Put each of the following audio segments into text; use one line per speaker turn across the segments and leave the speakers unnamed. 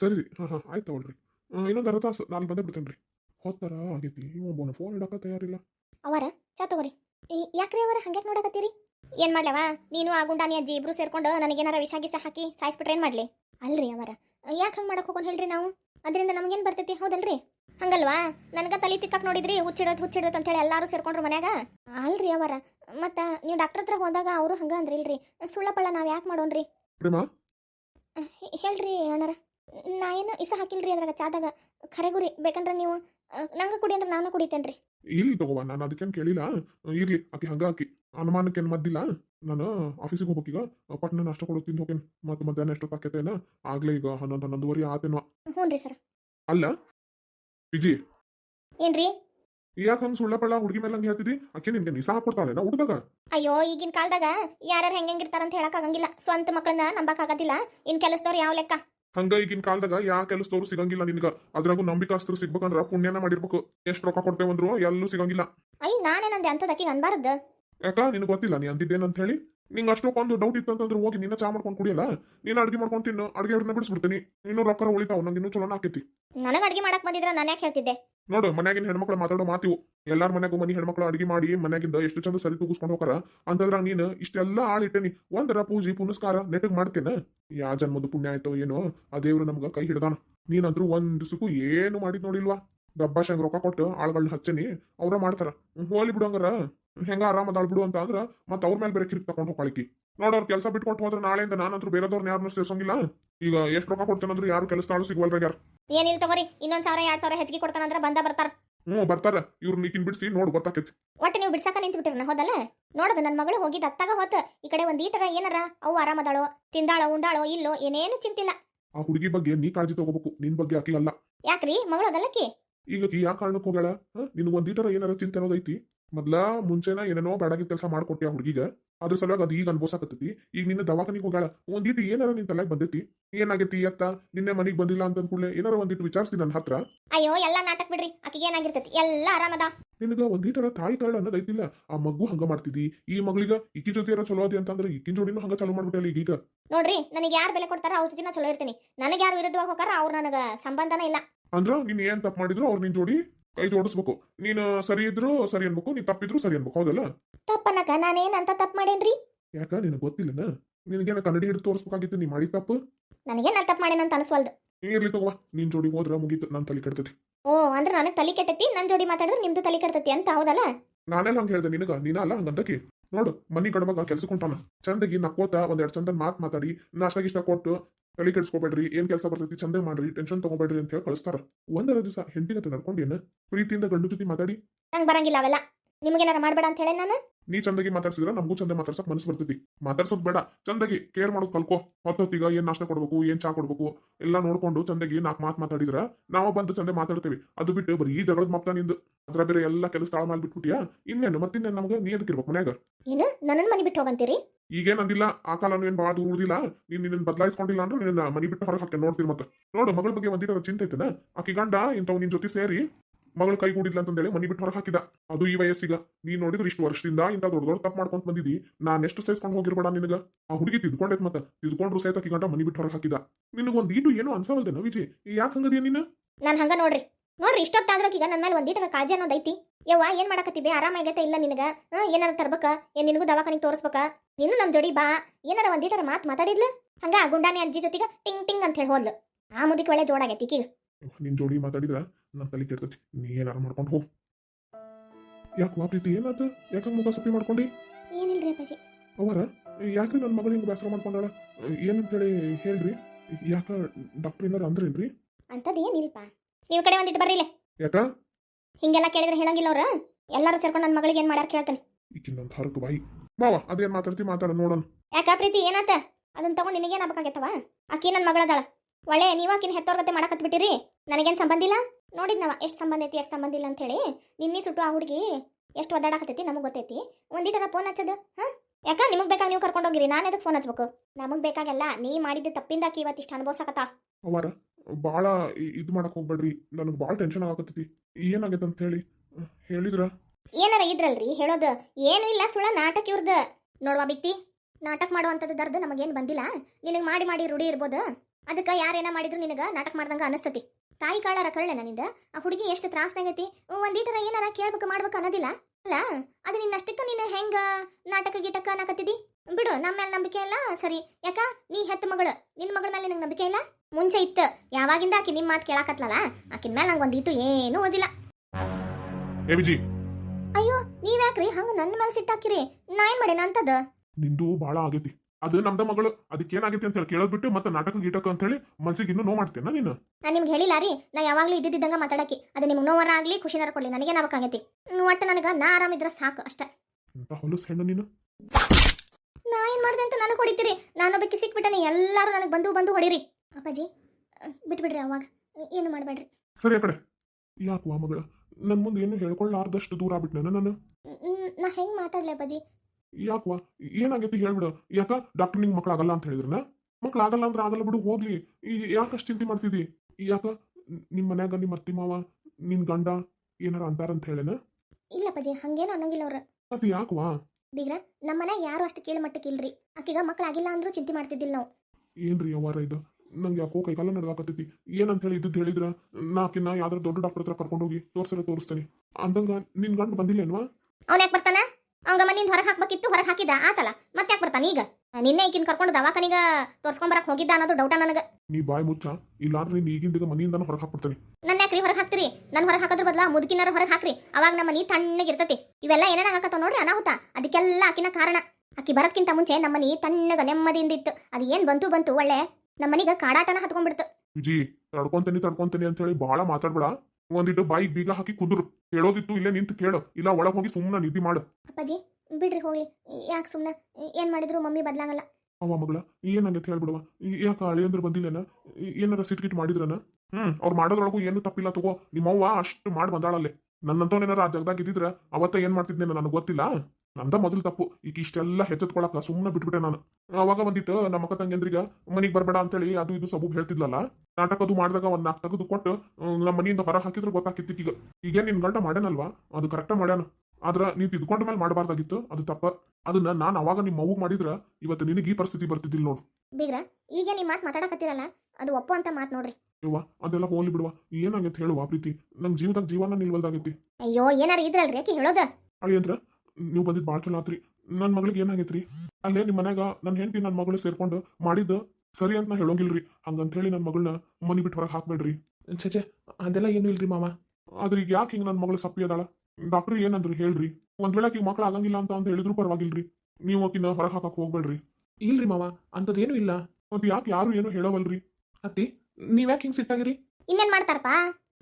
ಸರಿ. ರೀ ಹಾಂ ಹಾಂ. ಆಯ್ತು ತಗೊಳ್ರಿ. ಇನ್ನೊಂದು ಅರ್ಧ ತಾಸು ನಾನು ಬಂದೇ ಬಿಡ್ತೇನೆ ರೀ ಹೊತ್ತರ ಆಗೈತಿ. ಒಬ್ಬನ ಫೋನ್ ಇಡಕ ತಯಾರಿಲ್ಲ.
ಅವರ ಚಾ ತಗೋರಿ. ಯಾಕ್ರಿ ಅವರ ಹಂಗ್ಯಾಕ್ ನೋಡಕತ್ತೀರಿ? ಏನ್ ಮಾಡ್ಲವ? ನೀನು ಆ ಗುಂಡಾನಿ ಅಜ್ಜಿ ಇಬ್ರು ಸೇರ್ಕೊಂಡು ನನಗೇನಾರ ವಿಷ ಗಿಸ ಹಾಕಿ ಸಾಯಿಸ್ಬಿಟ್ರೆ ಏನ್ ಮಾಡ್ಲಿ? ಅಲ್ರಿ ಅವರ. ಯಾಕೆ ಹಂಗ್ ಮಾಡಕ್ ಹೋಗೋಣ ಹೇಳ್ರಿ ನಾವು? ಅದರಿಂದ ನಮಗೇನ್ ಬರ್ತೈತಿ? ಹೌದಲ್ರಿ? ಹಂಗಲ್ವಾ? ನನಗೆ ತಲೆ ತಿಕ್ಕಾಕ್ ನೋಡಿದ್ರಿ ಹುಚ್ಚಿಡೋದು ಹುಚ್ಚಿಡೋದು ಅಂತ ಹೇಳಿ ಎಲ್ಲಾರು ಸೇರ್ಕೊಂಡ್ರು ಮನ್ಯಾಗ? ಅಲ್ರಿ ಅವರ. ಮತ್ತೆ ನೀವು ಡಾಕ್ಟರ್ ಹತ್ರ ಹೋದಾಗ ಅವರು ಹಂಗ ಅಂದ್ರಿಲ್ರಿ. ಸುಳ್ಳಪಳ್ಳ ನಾವು ಯಾಕೆ ಮಾಡೋಣ್ರಿ? ಹೇಳ್ರಿ ಅಣ್ಣಾರ. ನಾ ಏನು ಇಸ ಹಾಕಿಲ್ರಿ ಅದ್ರಾಗ ಚಾದಾಗ? ಖರೆಗುರಿ ಬೇಕಂದ್ರೆ ನೀವು ನಂಗ ಕುಡಿ ಅಂದ್ರೆ ನಾನು ಕುಡಿತೇನ್ರಿ.
ಇಲ್ಲಿ ತಗೋವ ನಾನು ಅದಕ್ಕೇನು ಕೇಳಿಲ್ಲ. ಇರ್ಲಿ ಆಕಿ ಹಂಗ ಆಕಿ ಅನುಮಾನಕ್ಕೆ ಮದ್ದಿಲ್ಲ. ನಾನು ಆಫೀಸಿಗೆ ಹೋಗ್ಬೇಕೀಗ ಪಟ್ನ ನಾಷ್ಟ ಕೊಡೋಕೆ ತಿಂದು ಹೋಗೇನು ಮತ್ತೆ ಮಧ್ಯಾಹ್ನ ಎಷ್ಟು ಆಕೈತೇನ? ಆಗ್ಲೇ ಈಗ ಹನ್ನೊಂದು ಹನ್ನೊಂದುವರೆ ಆತೇನೋ
ಹ್ಞೂ ರೀ ಸರ್.
ಅಲ್ಲ ವಿಜಿ.
ಏನ್ರಿ?
ಯಾಕೆ ಹಂಗೆ ಸುಳ್ಳಪಳ್ಳ ಹುಡುಗಿ ಮೇಲೆ ಹಂಗೆ ಹೇಳ್ತಿದ್ದಿ ಆಕೆ ನಿನ್ಗೆ ನಿಸಾ ಹಾಕ್ಕೊಡ್ತಾಳೆ ನಾ ಹುಡುಗಾಗ?
ಅಯ್ಯೋ ಈಗಿನ ಕಾಲದಾಗ ಯಾರ್ಯಾರು ಅಂತ ಹೇಳಕ್ ಆಗಂಗಿಲ್ಲ. ಸ್ವಂತ ಮಕ್ಕಳನ್ನ ನಂಬಕ್ ಆಗೋದಿಲ್ಲ. ಇನ್ ಕೆಲಸದವ್ರು ಯಾವ ಲೆಕ್ಕ?
ಹಂಗ ಈಗಿನ ಕಾಲದಾಗ ಯಾ ಕೆಲಸದವ್ರು ಸಿಗಂಗಿಲ್ಲ ನಿನ್ಗ. ಅದ್ರಾಗೂ ನಂಬಿಕಾಸ್ತರು ಸಿಗ್ಬೇಕಂದ್ರ ಪುಣ್ಯನ ಮಾಡಿರ್ಬೇಕು. ಎಷ್ಟು ರೊಕ್ಕ ಕೊಡ್ತೇವಂದ್ರು ಎಲ್ಲೂ ಸಿಗಂಗಿಲ್ಲ.
ಅಯ್ಯ ನಾನೇನಂದೆ ಅಂತದಕ್ಕೆ
ಯಾಕ ನಿನಗೆ ಗೊತ್ತಿಲ್ಲ ನೀ ಅಂದಿದ್ದೇನಂತ ಹೇಳಿ ನಿಂಗೆ ಅಷ್ಟಕ್ಕೊಂದು ಡೌಟ್ ಇತ್ತು ಅಂತಂದ್ರೆ ಹೋಗಿ ನಿನ್ನ ಚಾ ಮಾಡ್ಕೊಂಡು ಕುಡಿಯಲ್ಲ? ನೀನು ಅಡುಗೆ ಮಾಡ್ಕೊಂಡು ತಿನ್ನು ಅಡುಗೆ ಅವ್ರನ್ನ ಬಿಡಿಸ್ಬಿಡ್ತೀನಿ. ಇನ್ನೂ ರೊಕ್ಕ ಉಳಿತಾವ ನಂಗೆ ಇನ್ನೂ ಚಲೋ ಆಕೈತಿ.
ನನಗೆ ಅಡುಗೆ ಮಾಡಕ್ ಬಂದಿದ್ರ? ನಾನು ಯಾಕೆ ಹೇಳ್ತಿದ್ದೆ?
ನೋಡು ಮನ್ಯಾಗಿನ ಹೆಣ್ಮಕ್ಳು ಮಾತಾಡೋ ಮಾತಿವು. ಎಲ್ಲಾರ ಮನ್ಯಾಗೂ ಮನಿ ಹೆಣ್ಮಕ್ಳು ಅಡುಗೆ ಮಾಡಿ ಮನ್ಯಾಗಿಂದ ಎಷ್ಟು ಚಂದ ಸರಿ ತೂಗಿಸ್ಕೊಂಡು ಹೋಗಾರ ಅಂತಂದ್ರೆ ನೀನು ಇಷ್ಟೆಲ್ಲ ಆಳಿಟ್ಟೇನಿ. ಒಂದರ ಪೂಜೆ ಪುನಸ್ಕಾರ ನೆಟ್ಟಗ್ ಮಾಡ್ತೇನೆ? ಯಾ ಜನ್ಮದ ಪುಣ್ಯ ಆಯ್ತೋ ಏನೋ ಆ ದೇವ್ರು ನಮ್ಗ ಕೈ ಹಿಡ್ದಾನ. ನೀನಂದ್ರು ಒಂದು ಸುಕು ಏನು ಮಾಡಿದ್ ನೋಡಿಲ್ವಾ? ದಬ್ಬಾಶಂಗ್ ರೊಕ್ಕ ಕೊಟ್ಟು ಆಳ್ಗಳನ್ನ ಹಚ್ಚನಿ ಅವ್ರ ಮಾಡ್ತಾರ. ಹೋಲಿ ಬಿಡಂಗಾರ ಹೆಂಗ ಆರಾಮದಾಳ್ ಬಿಡು ಅಂತ ಅಂದ್ರ ಮತ್ತ ಅವ್ರ ಮೇಲೆ ಬೇರೆ ಕಿರಿಕ್ ತಗೊಂಡು ಹೋಗಿ ನೋಡೋರ್ ಕೆಲಸ ಬಿಟ್ಕೊಟ್ಟು ಹೋದ್ರೆ ನಾಳೆಯಿಂದ ನಾನಂತೂ ಬೇರೆದವ್ರನ್ನ ಯಾರನ್ನೂ ಸೇರ್ಸಂಗಿಲ್ಲ. ಈಗ ಎಷ್ಟು ರೊಕ್ಕ ಕೊಡ್ತೇನಂದ್ರೆ ಯಾರು ಕೆಲಸ ತಾಳು ಸಿಗ್ವಲ್ರ ಯಾರು?
ಏನಿಲ್ಲ ತಗೋರಿ ಇನ್ನೊಂದ್ ಸಾವಿರ ಎರಡ್ ಸಾವಿರ ಹೆಚ್ಚಿಗೆ ಕೊಡ್ತಾನಂದ್ರ ಬಂದ ಬರ್ತಾರ.
ಹ್ಞೂ ಬರ್ತಾರ. ಇವ್ರು ನೀಕಿನ್ ಬಿಡಿಸಿ ನೋಡ್ ಗೊತ್ತಾಕೈತಿ.
ಒಟ್ಟು ನೀವು ಬಿಡ್ಸಾಕ ನಿಂತು ಬಿಟ್ಟಿರನ ಹೋದಲ್ಲ? ನೋಡದ ನನ್ನ ಮಗಳು ಹೋಗಿ ಅತ್ತಾಗ ಹೋತ ಈ ಕಡೆ ಒಂದ್ ಈಟರ ಏನಾರ ಅವು ಆರಾಮದಾಳೋ ತಿಂದಾಳೋ ಉಂಡಾಳೋ ಇಲ್ಲೋ ಏನೇನು ಚಿಂತಿಲ್ಲ.
ಆ ಹುಡುಗಿ ಬಗ್ಗೆ ನೀ ಕಾಳಜಿ ತಗೋಬೇಕು ನಿನ್ ಬಗ್ಗೆ ಅಕ್ಕಿ ಅಲ್ಲ
ಯಾಕ್ರಿ ಮಗಳು ಅದಲ್ಲಕ್ಕಿ?
ಈಗ ಈ ಯಾವ ಕಾರಣಕ್ಕೆ ಹೋಗ್ಯಾಳ? ನಿನಗೆ ಒಂದ್ ಈಟರ ಏನಾರ ಚಿಂತೆ ಅನ್ನೋದೈತಿ ಮೊದ್ಲ ಮುಂಚೆನ ಏನೇನೋ ಬೇಡಾಗಿ ಕೆಲಸ ಮಾಡ್ಕೊಟ್ಟಿ ಆ ಹುಡುಗಿಗ? ಅದ್ರ ಸಲುವಾಗಿ ಅದು ಈಗ ಅನ್ಬೋಸಾಕತ್ತೈತಿ ಈಗ ನಿನ್ನ ದವಾಖಾನಿಗೆ ಹೋಗ್ಯಾಳ. ಒಂದಿಟ್ಟು ಏನಾರ ನಿನ್ ತಲೆಗೆ ಬಂದೈತಿ ಏನಾಗೈತಿ ಅತ್ತ? ನಿನ್ನೆ ಮನೆಗೆ ಬಂದಿಲ್ಲ ಅಂತ ಅಂದ್ಕೂಡ್ಲೆ ಏನಾರ ಒಂದಿಟ್ಟು ವಿಚಾರಿಸ್ತೀನಿ ನನ್ನ ಹತ್ರ?
ಅಯ್ಯೋ ಎಲ್ಲಾ ನಾಟಕ ಬಿಡ್ರಿ. ಆಕಿಗೆ ಏನಾಗಿರ್ತೈತಿ? ಎಲ್ಲ ಆರಾಮದ
ನಿನಗ ಒಂದೀಟರ ತಾಯಿ ಕಳ್ಳ ಅನ್ನೋದೈತಿಲ್ಲ ಆ ಮಗು ಹಂಗ ಮಾಡ್ತಿದ್ದಿ ಈ ಮಗಳಿಗ ಇಕ್ಕಿ ಜೊತೆ ಇರೋ ಚಲೋ ಅದಿ ಅಂತಂದ್ರೆ ಇಕ್ಕಿ ಜೋಡಿನೂ ಹಂಗ ಚಾಲು ಮಾಡ್ಬಿಟ್ಟಲ್ಲ ಈಗ
ನೋಡ್ರಿ ನನಗೆ ಯಾರು ಬೆಲೆ ಕೊಡ್ತಾರ ಅವ್ರ ಜೊತೆ ಚಲೋ ಇರ್ತೀನಿ. ನನಗೆ ಯಾರು ವಿರುದ್ಧವಾಗಿ ಹೋಗಾರ ಅವ್ರು ನನಗ ಸಂಬಂಧನೇ ಇಲ್ಲ.
ಅಂದ್ರ ನೀನ್ ಏನ್ ತಪ್ಪು ಮಾಡಿದ್ರು ಅವ್ರು ನಿನ್ ಜೋಡಿ? ಕೈ ಜೋಡಿಸ್ಬೇಕು. ನೀನು ಸರಿ ಇದ್ರು ಸರಿ ಅನ್ಬೇಕು ನೀನ್ ತಪ್ಪಿದ್ರು ಸರಿ ಅನ್ಬೇಕು ಹೌದಲ್ಲ?
ತಪ್ಪನಕ ನಾನೇನ್ ಅಂತ ತಪ್ಪು ಮಾಡೇನ್ರಿ?
ಯಾಕ ನಿನಗೆ ಗೊತ್ತಿಲ್ಲನ? ನಿನಗೇನ ಕನ್ನಡಿ ಹಿಡಿದು ತೋರಿಸ್ಬೇಕಾಗಿತ್ತು ನೀ ಮಾಡಿ ತಪ್ಪು?
ನನಗೆ ನಾನು ತಪ್ಪು ಮಾಡೇನಂತ ಅನಿಸ್ವಲ್ದು.
ಇರ್ಲಿ ತಗೋವಾ ನಿನ್ ಜೋಡಿ ಹೋದ್ರ ಮುಗೀತು ನನ್ ತಲೆ ಕೆಡ್ತೈತಿ.
ಓ ಅಂದ್ರೆ ನನಗೆ ತಲೆ ಕೆಟ್ಟತಿ ನನ್ನ ಜೋಡಿ ಮಾತಾಡಿದ್ರೆ ನಿಮ್ದು ತಲೆ ಕೆಡ್ತತಿ ಅಂತ ಹೌದಲ್ಲ?
ನಾನೇ ಹಂಗ ಹೇಳ್ದೆ ನಿನಗ ನೀನ ಅಲ್ಲ ಹಂಗಂತಕಿ ನೋಡು ಮನಿ ಗಡಮಗ ಕೆಲ್ಸಕ್ಕೆ ಹೊಂಟಾನ. ಚಂದಗಿ ನಕ್ಕೋತ ಒಂದ್ ಎರಡ್ ಚಂದ ಮಾತ್ ಮಾತಾಡಿ ನಾಷ್ಟ ಗಿಷ್ಟ ಕೊಟ್ಟು ತಲೆ ಕೆಡ್ಸ್ಕೊಬೇಡ್ರಿ, ಏನ್ ಕೆಲಸ ಬರ್ತೈತಿ, ಚಂದ ಮಾಡ್ರಿ ಟೆನ್ಷನ್ ತಗೋಬೇಡ್ರಿ ಅಂತ ಹೇಳಿ ಕಳಿಸ್ತಾರ. ಒಂದರ ದಿವಸ ಹೆಂಡತಿಗತ್ತೆ ನಡ್ಕೊಂಡೇನ ಪ್ರೀತಿಯಿಂದ ಗಂಡು ಜೊತೆ ಮಾತಾಡಿ.
ಬರಂಗಿಲ್ಲ ಅವೆಲ್ಲ. ನಿಮಗೇನಾರ ಮಾಡಬೇಡ ಅಂತ ಹೇಳಿ ನಾನು?
ನೀ ಚಂದಗಿ ಮಾತಾಡ್ಸಿದ್ರೆ ನಮಗೂ ಚಂದ ಮಾತಾಡ್ಸಕ್ ಮನಸ್ಸು ಬರ್ತೈತಿ ಮಾತಾಡ್ಸೋದ್ ಬೇಡ. ಚಂದಗಿ ಕೇರ್ ಮಾಡೋದು ಕಲ್ಕೋ. ಹೊತ್ತೊತ್ತಿಗ ಏನ್ ನಾಷ್ಟ ಕೊಡ್ಬೇಕು ಏನ್ ಚಾ ಕೊಡ್ಬೇಕು ಎಲ್ಲ ನೋಡ್ಕೊಂಡು ಚಂದಗಿ ನಾಲ್ಕು ಮಾತ್ ಮಾತಾಡಿದ್ರ ನಾವು ಬಂದು ಚಂದ ಮಾತಾಡ್ತೇವೆ. ಅದು ಬಿಟ್ಟು ಬರೀ ಜಗಳದ ಮಪ್ತ ನಿಂದು. ಅದ್ರ ಬೇರೆ ಎಲ್ಲ ಕೆಲಸ ತಾಳ ಮಾಡ್ಬಿಟ್ಬಿಟ್ಟಿಯಾ ಇನ್ನೇನು ಮತ್ತಿನ್ನೇನು ನಮ್ಗೆ? ನೀ ಅದಕ್ಕಿರ್ಬೇಕು ಮನ್ಯಾಗ?
ಏನು? ನನ್ನ ಮನೆ ಬಿಟ್ಟು ಹೋಗಂತೀರಿ?
ಈಗೇನ್ ಅಂದಿಲ್ಲ ಆ ಕಾಲನು ಏನ್ ಭಾಳ ದೂರ ಉಳಿದಿಲ್ಲ. ನೀನ್ ನಿನ್ನ ಬದಲಾಯಿಸ್ಕೊಂಡಿಲ್ಲ ಅಂದ್ರೆ ನಿನ್ನ ಮನಿ ಬಿಟ್ಟು ಹೊರಗೆ ಹಾಕಿ ನೋಡ್ತೀರಿ ಮತ್ತೆ. ನೋಡು ಮಗಳ ಬಗ್ಗೆ ಒಂದಿರೋ ಚಿಂತೆ ಐತನ? ಆಕಿ ಗಂಡ ಇಂಥವ್ ನಿನ್ ಜೊತೆ ಸೇರಿ ಮಗಳು ಕೈಗೂಡಿಲ್ಲ ಅಂತಂದೇಳಿ ಮನಿ ಬಿಟ್ಟು ಹೊರಗೆ ಹಾಕಿದ. ಅದು ಈ ವಯಸ್ಸಿಗ. ನೀ ನೋಡಿದ್ರೆ ಇಷ್ಟು ವರ್ಷದಿಂದ ಇಂಥ ದೊಡ್ಡ ದೊಡ್ಡ ತಪ್ಪು ಮಾಡ್ಕೊಂತ ಬಂದಿದ್ದಿ ನಾನ್ ಎಷ್ಟು ಸಹಿಸ್ಕೊಂಡು ಹೋಗಿರ್ಬೇಡ ನಿನಗ? ಆ ಹುಡುಗಿ ತಿದ್ಕೊಂಡೈತ್ ಮತ್ತೆ. ತಿದ್ಕೊಂಡ್ರು ಸಹಿತ ಗಂಡ ಮನಿ ಬಿಟ್ಟು ಹೊರಗೆ ಹಾಕಿದ. ನಿನಗೊಂದು ಈಟು ಏನು ಅನ್ಸವಲ್ದೇನ ವಿಜಿ? ಯಾಕೆ ಹಂಗದಿಯ ನೀನು?
ನಾನು ಹಂಗ ನೋಡ್ರಿ. ನೋಡ್ರಿ ಇಷ್ಟೊತ್ತಾದ್ರೂ ಈಗ ನನ್ನ ಮೇಲೆ ಒಂದೀಟರ ಕಾಳಜಿ ಅನ್ನೋದೈತಿ ಯವ್ವ ಏನ್ ಮಾಡಕತ್ತೀವಿ ಆರಾಮಾಗೈತೆ ಇಲ್ಲ ನಿನಗ. ಏನಾರ ತರ್ಬೇಕ? ಏನ್ ನಿನಗೂ ದವಾಖಾನಿಗೆ ತೋರಿಸ್ಬೇಕ? ನೀನು ನಮ್ಮ ಜೋಡಿ ಬಾ. ಏನಾರ ಒಂದೀಟರ ಮಾತ್ ಮಾತಾಡಿದ್ಲ? ಹಂಗ ಆ ಗುಂಡಾನಿ ಅಜ್ಜಿ ಜೊತೆಗೆ ಟಿಂಗ್ ಟಿಂಗ್ ಅಂತ ಹೇಳಿ ಹೋದ್ಲು. ಆ ಮುದಿಕ್ ಒಳ್ಳೆ ಜೋಡಾಗೈತಿ ಈಕೀಗ.
ನಿನ್ ಜೋಡಿ ಮಾತಾಡಿದ್ರ ನನ್ನ ತಲೆ ಕೆಡ್ತೈತಿ ನೀ ಏನಾರು ಮಾಡ್ಕೊಂಡು ಹೋಗ್ ಯಾಕೆ ಪ್ರೀತಿ ಏನಾತ ಯಾಕೆ ಮುಖ ಸಪ್ಪಿ ಮಾಡ್ಕೊಂಡಿ
ಏನಿಲ್ರಿ ಅಪ್ಪಾಜಿ
ಅವರ ಯಾಕ್ರಿ ನನ್ನ ಮಗಳು ಹಿಂಗೆ ಬೇಸರ ಮಾಡ್ಕೊಂಡಾಳ ಏನಂತೇಳಿ ಹೇಳ್ರಿ ಯಾಕ ಡಾಕ್ಟರ್ ಏನಾರು ಅಂದ್ರೇನ್ರಿ
ಅಂತದ್ ಏನಿಲ್ಲಪ್ಪ ನೀವು ಕಡೆ ಒಂದಿಟ್ಟು ಬರ್ರಿ ಇಲ್ಲೇ
ಯಾಕ
ಹಿಂಗೆಲ್ಲ ಕೇಳಿದ್ರೆ ಹೇಳಂಗಿಲ್ಲ ಅವ್ರ ಎಲ್ಲರೂ ಸೇರ್ಕೊಂಡು ನನ್ನ ಮಗಳಿಗೆ ಏನ್ ಮಾಡ್ಯಾರ ಕೇಳ್ತಾನೆ
ಒಂದು ಹರಕು ಬಾಯಿ ಮಾವ ಅದೇನ್ ಮಾತಾಡ್ತಿ ಮಾತಾಡ ನೋಡೋಣ
ಯಾಕ ಪ್ರೀತಿ ಏನಾತ ಅದನ್ನ ತಗೊಂಡು ನಿನಗೆ ಆಗ್ಬೇಕಾಗೈತವ ಆಕಿ ನನ್ನ ಮಗಳದಾಳ ಒಳ್ಳೆ ನೀವಾಕಿನ ಹೆತ್ತೋರ್ಗತೆ ಮಾಡಕತ್ ಬಿಟ್ಟಿರಿ ನನಗೇನ್ ಸಂಬಂಧ ಇಲ್ಲ? ನೋಡಿದ್ನವ ಎಷ್ಟು ಸಂಬಂಧ ಐತಿ ಎಷ್ಟು ಸಂಬಂಧ ಇಲ್ಲ ಅಂತ ಹೇಳಿ ನಿನ್ನೆ ಸುಟ್ಟು ಆ ಹುಡುಗಿ ಎಷ್ಟು ಒದ್ದಾಡಕತ್ತೈತಿ ನಮಗೆ ಗೊತ್ತೈತಿ. ಒಂದಿಟರ ಫೋನ್ ಹಚ್ಚದು ಹಾ? ಯಾಕ ನಿಮಗೆ ಬೇಕಾಗ ನೀವು ಕರ್ಕೊಂಡು ಹೋಗಿರಿ ನಾನು ಎದಕ್ಕೆ ಫೋನ್ ಹಚ್ಬೇಕು? ನಮಗ್ ಬೇಕಾಗಲ್ಲ ನೀ ಮಾಡಿದ್ದು ತಪ್ಪಿಂದಾಕಿ ಇವತ್ತಿಷ್ಟು ಅನುಭವಿಸಕತ್ತಾ?
ಅವರ ಭಾಳ ಇದು ಮಾಡಕ್ ಹೋಗ್ಬೇಡ್ರಿ ನನಗೆ ಭಾಳ ಟೆನ್ಷನ್ ಆಗಕತ್ತೈತಿ. ಏನಾಗೈತೆ ಅಂತ ಹೇಳಿ ಹೇಳಿದ್ರ?
ಏನಾರ ಇದ್ರಲ್ರಿ ಹೇಳೋದು. ಏನು ಇಲ್ಲ ಸುಳ ನಾಟಕ ಇವ್ರದ್ದು ನೋಡುವ ಬಿತ್ತಿ ನಾಟಕ ಮಾಡುವಂಥದ್ದು ದರ್ದು ನಮಗೇನು ಬಂದಿಲ್ಲ. ನಿನಗೆ ಮಾಡಿ ಮಾಡಿ ರೂಢಿ ಇರ್ಬೋದು. ಅದಕ್ಕೆ ಯಾರೇನ ಮಾಡಿದ್ರು ನಿನಗ ನಾಟಕ ಮಾಡ್ದಂಗ ಅನಸ್ತತಿ ತಾಯಿ ಕಾಳರ ಕರಳೆ ನನ್ನಿಂದ ಆ ಹುಡುಗಿ ಎಷ್ಟು ತ್ರಾಸ್ನಾಗೈತಿ? ಒಂದೀಟರ ಏನಾರ ಕೇಳ್ಬೇಕು ಮಾಡ್ಬೇಕು ಅನ್ನೋದಿಲ್ಲ? ಅಲ್ಲ ಅದು ನಿನ್ನಷ್ಟಕ್ಕ ನೀನು ಹೆಂಗ ನಾಟಕ ಗೀಟಕ ಅನ್ನಕತ್ತಿದಿ? ಬಿಡು ನಮ್ಮ ಮೇಲೆ ನಂಬಿಕೆ ಇಲ್ಲ. ಸರಿ ಯಾಕ? ನೀ ಹೆತ್ತ ಮಗಳು. ನಿನ್ನ ಮಗಳ ಮೇಲೆ ನಂಗೆ ನಂಬಿಕೆ ಇಲ್ಲ? ಮುಂಚೆ ಇತ್ತು. ಯಾವಾಗಿಂದ ಆಕಿ ನಿಮ್ಮ ಮಾತು ಕೇಳಾಕತ್ಲಲ್ಲ ಆಕಿನ ಮೇಲೆ ನಂಗೆ ಒಂದಿಟ್ಟು ಏನೂ ಓದಿಲ್ಲ. ಅಯ್ಯೋ ನೀವ್ಯಾಕ್ರಿ? ಹಂಗ ನನ್ನ ಮೇಲೆ ಸಿಟ್ಟಾಕಿರಿ. ನಾ ಏನ್ ಮಾಡೇನ ಅಂತದ?
ನಿಂದು ಬಾಳ ಆಗೈತಿ. ಅದು ನಮ್ದ ಮಗಳು ಅದಕ್ಕೆ ಏನಾಗುತ್ತೆ ಅಂತ ಹೇಳಿ ಕೇಳೋದ್ ಬಿಟ್ಟು ಮತ್ತೆ ನಾಟಕ ಗೀಟಕ ಅಂತ ಹೇಳಿ ಮನ್ಸಿಗೆ ಇನ್ನೂ ನೋ ಮಾಡ್ತೇನೆ ನೀನು
ನಾನು ನಿಮ್ಗೆ ಹೇಳಿಲ್ಲ ರೀ ನಾ ಯಾವಾಗ್ಲೂ ಇದ್ದಿದ್ದಂಗ ಮಾತಾಡಕ್ಕೆ. ಅದು ನಿಮ್ಗೆ ನೋವರ ಆಗಲಿ ಖುಷಿನಾರ ಕೊಡ್ಲಿ ನನಗೆ ನಾವಕ್ಕಾಗೈತಿ ಒಟ್ಟು ನನಗೆ ನಾ ಆರಾಮಿದ್ರೆ ಸಾಕು ಅಷ್ಟೇ.
ಅಂತ ಹೊಲಸ್ ಹೆಣ್ಣು ನೀನು?
ನಾ ಏನು ಮಾಡಿದೆ ಅಂತ ನನಗೆ ಹೊಡಿತೀರಿ? ನಾನೊಬ್ಬಕ್ಕೆ ಸಿಕ್ಬಿಟ್ಟನೆ ಎಲ್ಲರೂ ನನಗೆ ಬಂದು ಬಂದು ಹೊಡಿರಿ. ಅಪ್ಪಾಜಿ ಬಿಟ್ಬಿಡ್ರಿ ಅವಾಗ. ಏನು ಮಾಡಬೇಡ್ರಿ?
ಸರಿ ಆ ಕಡೆ. ವಾ ಮಗಳ? ನನ್ನ ಮುಂದೆ ಏನು ಹೇಳ್ಕೊಳ್ಳಾರ್ದಷ್ಟು ದೂರ ಆಗ್ಬಿಟ್ನ ನಾನು?
ನಾ ಹೆಂಗೆ ಮಾತಾಡ್ಲಿ ಅಪ್ಪಾಜಿ?
ಯಾಕುವ ಏನಾಗೈತಿ ಹೇಳ್ಬಿಡು. ಯಾಕ? ಡಾಕ್ಟರ್ ನಿಂಗೆ ಮಕ್ಳಾಗಲ್ಲ ಅಂತ ಹೇಳಿದ್ರನ ಮಕ್ಳಾಗಲ್ಲ ಅಂದ್ರೆ ಆಗಲ್ಲ ಬಿಡು ಹೋಗ್ಲಿ. ಈ ಯಾಕಷ್ಟು ಚಿಂತೆ ಮಾಡ್ತಿದಿ ಯಾಕ? ನಿಮ್ಮ ಮನ್ಯಾಗ ನಿಮ್ಮ ಅತ್ತಿ ಮಾವ ನಿನ್ ಗಂಡ ಏನಾರ ಅಂತಾರಂತ ಹೇಳೇನ?
ಇಲ್ಲ ಅಪ್ಪಾಜಿ ಹಂಗೇನು ಅನ್ನಂಗಿಲ್ಲ ಅವ್ರ.
ಅದು ಯಾಕವಾ
ಬೀಗ್ರ ನಮ್ಮ ಮನ್ಯಾಗ ಯಾರು ಅಷ್ಟು ಕೇಳ ಮಟ್ಟಕ್ಕೆ ಇಲ್ರಿ. ಆಕಿಗ ಮಕ್ಕಳಾಗಿಲ್ಲ ಅಂದ್ರೂ ಚಿಂತೆ ಮಾಡ್ತಿದ್ದಿಲ್ಲ ನಾವು.
ಏನ್ರಿ ಅವ್ವಾರ ಇದು? ನಂಗೆ ಯಾಕೋ ಕೈಕಾಲ ನಡ್ದಾಕತ್ತೈತಿ. ಏನಂತ ಹೇಳಿ ಇದ್ದದ್ದು ಹೇಳಿದ್ರ? ನಾಕಿನ್ನ ಯಾವ್ದಾರ ದೊಡ್ಡ ಡಾಕ್ಟರ್ ಹತ್ರ ಕರ್ಕೊಂಡೋಗಿ ತೋರ್ಸರ ತೋರಿಸ್ತೇನೆ. ಅಂದಂಗ ನಿನ್ ಗಂಡ ಬಂದಿಲ್ಲೇನ್ವಾ?
ಅವ್ನ ಯಾಕೆ ಬರ್ತಾನ? ಅವಂಗ ಮನಿಂದ ಹೊರಗೆ ಹಾಕ್ಬೇಕಿತ್ತು ಹೊರಗೆ ಹಾಕಿದ ಆತಲ್ಲ. ಮತ್ತೆ ಯಾಕೆ ಬರ್ತಾನ ಈಗ? ನಿನ್ನೆ ಈಗಿನ ಕರ್ಕೊಂಡು ದವಾಖಾನಿಗ ತೋರ್ಸ್ಕೊಂಬರಕ್ ಹೋಗಿದ್ದ ಅನ್ನೋದು ಡೌಟ ನನಗೆ.
ನೀ ಬಾಯಿ ಮುಚ್ಚ. ಇಲ್ಲಾಂದ್ರೆ ನೀ ಈಗಿಂದ ಮನಿಯಿಂದ ಹೊರಗೆ ಹಾಕ್ಬಿಡ್ತೀನಿ.
ನನ್ನ ಯಾಕ್ರಿ ಹೊರಗೆ ಹಾಕ್ತಿರಿ? ನನ್ನ ಹೊರಗೆ ಹಾಕೋದ್ರ ಬದಲ ಮುದುಕಿನಾರ ಹೊರಗೆ ಹಾಕ್ರಿ. ಅವಾಗ ನಮ್ಮ ಮನಿ ತಣ್ಣಗಿರ್ತತಿ ಇವೆಲ್ಲ ಏನೇನ ಹಾಕತ್ತಾವ ನೋಡ್ರಿ ಅನಾಹುತ? ಅದಕ್ಕೆಲ್ಲ ಆಕಿನ ಕಾರಣ. ಆಕಿ ಬರೋದ್ಕಿಂತ ಮುಂಚೆ ನಮ್ಮ ಮನಿ ತಣ್ಣಗ ನೆಮ್ಮದಿಯಿಂದ ಇತ್ತು. ಅದು ಏನ್ ಬಂತು ಬಂತು ಒಳ್ಳೆ. ನಮ್ಮ ಮನಿಗೆ ಕಾಡಾಟನ ಹತ್ಕೊಂಡ್ಬಿಡ್ತು.
ಜಿ ತಡ್ಕೊಂತೀನಿ ತಡ್ಕೊಂತೀನಿ ಅಂತ ಹೇಳಿ ಬಾಳ ಮಾತಾಡ್ಬೇಡ. ಒಂದಿಟ್ಟು ಬಾಯಿಗೆ ಬೀಗ ಹಾಕಿ ಕುದುರು. ಹೇಳೋದಿತ್ತು ಇಲ್ಲೇ ನಿಂತು ಕೇಳು. ಇಲ್ಲ ಒಳಗ್ ಹೋಗಿ ಸುಮ್ಮನೆ ನಿಧಿ ಮಾಡು.
ಅಪ್ಪಾಜಿ ಬಿಡ್ರಿ ಹೋಗ್ಲಿ. ಯಾಕೆ ಸುಮ್ಮನೆ ಏನ್ ಮಾಡಿದ್ರು ಮಮ್ಮಿ ಬದಲಾಗಲ್ಲ.
ಅವ ಮಗಳ ಏನಾಗೈತೆ ಹೇಳ್ಬಿಡುವ ಯಾಕ ಅಳಿಯಂದ್ರ ಬಂದಿಲ್ಲನ? ಏನಾರ ಸಿಟ್ಕಿಟ್ ಮಾಡಿದ್ರನ? ಹ್ಮ್ ಅವ್ರು ಮಾಡೋದ್ರೊಳಗೂ ಏನು ತಪ್ಪಿಲ್ಲ ತಗೋ. ನಿಮ್ಮವ್ವ ಅಷ್ಟು ಮಾಡಿ ಬಂದಾಳಲ್ಲೇ. ನನ್ನಂತವನೇನಾರ ಆ ಜಗದಾಗ ಇದ್ದಿದ್ರ ಅವತ್ತ ಏನ್ ಮಾಡ್ತಿದ್ನೇನೋ ನನಗೆ ಗೊತ್ತಿಲ್ಲ. ನಂದ ಮೊದಲು ತಪ್ಪು. ಈಗ ಇಷ್ಟೆಲ್ಲ ಹೆಚ್ಚತ್ಕೊಳಕ ಸುಮ್ಮನೆ ಬಿಟ್ಬಿಟ್ಟೆ ನಾನು. ಅವಾಗ ಬಂದಿತ್ತು ನಮ್ಮ ಅಕ್ಕ ತಂಗಿಯಂದ್ರಿಗ ಮನಿಗ್ ಬರಬೇಡ ಅಂತೇಳಿ ಅದು ಇದು ಸಬೂಬ್ ಹೇಳ್ತಿದ್ಲಲ್ಲ? ನಾಟಕ ಅದು ಮಾಡಿದಾಗ ಒಂದು ನಾಲ್ಕು ತೆಗೆದು ಕೊಟ್ಟು ನಮ್ಮ ಮನೆಯಿಂದ ಹೊರ ಹಾಕಿದ್ರೆ ಗೊತ್ತಾಕಿತ್ತು ಈಗ ಈಗೇನು ನಿನ್ ಗಂಟ ಮಾಡ್ಯಾನಲ್ವಾ? ಅದು ಕರೆಕ್ಟ ಮಾಡ್ಯಾನ. ಆದ್ರ ನೀವು ತಿದ್ಕೊಂಡ ಮೇಲೆ ಮಾಡಬಾರ್ದಾಗಿತ್ತು. ಅದು ತಪ್ಪ. ಅದನ್ನ ನಾನು ಅವಾಗ ನಿಮ್ಮ ಮಗು ಮಾಡಿದ್ರ ಇವತ್ತು ನಿನಗೆ ಈ ಪರಿಸ್ಥಿತಿ ಬರ್ತಿದ್ದಿಲ್ಲ ನೋಡು.
ಬೀಗ್ರ ಈಗ ನಿಮ್ಮ ಮಾತು ಮಾತಾಡಕತ್ತಿರಲ್ಲ ಅದು ಒಪ್ಪು ಅಂತ ಮಾತು ನೋಡ್ರಿ.
ಇವ್ವ ಅದೆಲ್ಲ ಹೋಗ್ಲಿ ಬಿಡುವ. ಏನಾಗೈತೆ ಹೇಳುವ ಪ್ರೀತಿ? ನಂಗೆ ಜೀವದಾಗ ಜೀವನ ನಿಲ್ವಲ್ದಾಗೈತಿ.
ಅಯ್ಯೋ ಏನಾರ ಇದ್ರಲ್ರಿ ಯಾಕೆ ಹೇಳೋದ?
ಅಳಿಯಂದ್ರ ನೀವು ಬಂದಿದ್ ಭಾಳ ಚಲೋ ಆತ್ರಿ. ನನ್ನ ಮಗಳಿಗೆ ಏನಾಗೈತ್ರಿ? ಅಲ್ಲೇ ನಿಮ್ಮ ಮನ್ಯಾಗ ನನ್ನ ಹೆಂಡತಿ ನನ್ನ ಮಗಳು ಸೇರ್ಕೊಂಡು ಮಾಡಿದ್ದು ಸರಿ ಅಂತ ನಾ ಹೇಳೋಂಗಿಲ್ರಿ ಹಂಗಂತ ಹೇಳಿ ನನ್ನ ಮಗಳನ್ನ ಮನಿ ಬಿಟ್ಟು ಹೊರಗೆ ಹಾಕ್ಬೇಡ್ರಿ.
ಚೇಚೆ ಅದೆಲ್ಲ ಏನೂ ಇಲ್ರಿ ಮಾವ
ಆದ್ರೆ ಈಗ ಯಾಕೆ ಹಿಂಗೆ ನನ್ನ ಮಗಳು ಸಪ್ಪಿ ಅದಾಳ? ಡಾಕ್ಟರ್ ಏನಂದ್ರು ಹೇಳ್ರಿ. ಒಂದ್ ವೇಳೆ ಈಗ ಮಕ್ಳು ಆಗಂಗಿಲ್ಲ ಅಂತ ಅಂತ ಹೇಳಿದ್ರು ಪರವಾಗಿಲ್ರಿ. ನೀವು ಆಕಿನ ಹೊರಗೆ ಹಾಕಕ್ ಹೋಗ್ಬೇಡ್ರಿ.
ಇಲ್ರಿ ಮಾವ ಅಂಥದ್ದೇನೂ ಇಲ್ಲ.
ಮತ್ತೆ ಯಾಕೆ ಯಾರು ಏನು ಹೇಳವಲ್ರಿ.
ಅತ್ತಿ ನೀವ್ಯಾಕೆ ಹಿಂಗ್ ಸಿಟ್ಟಾಗಿರಿ?
ಇನ್ನೇನ್ ಮಾಡ್ತಾರಪ್ಪ?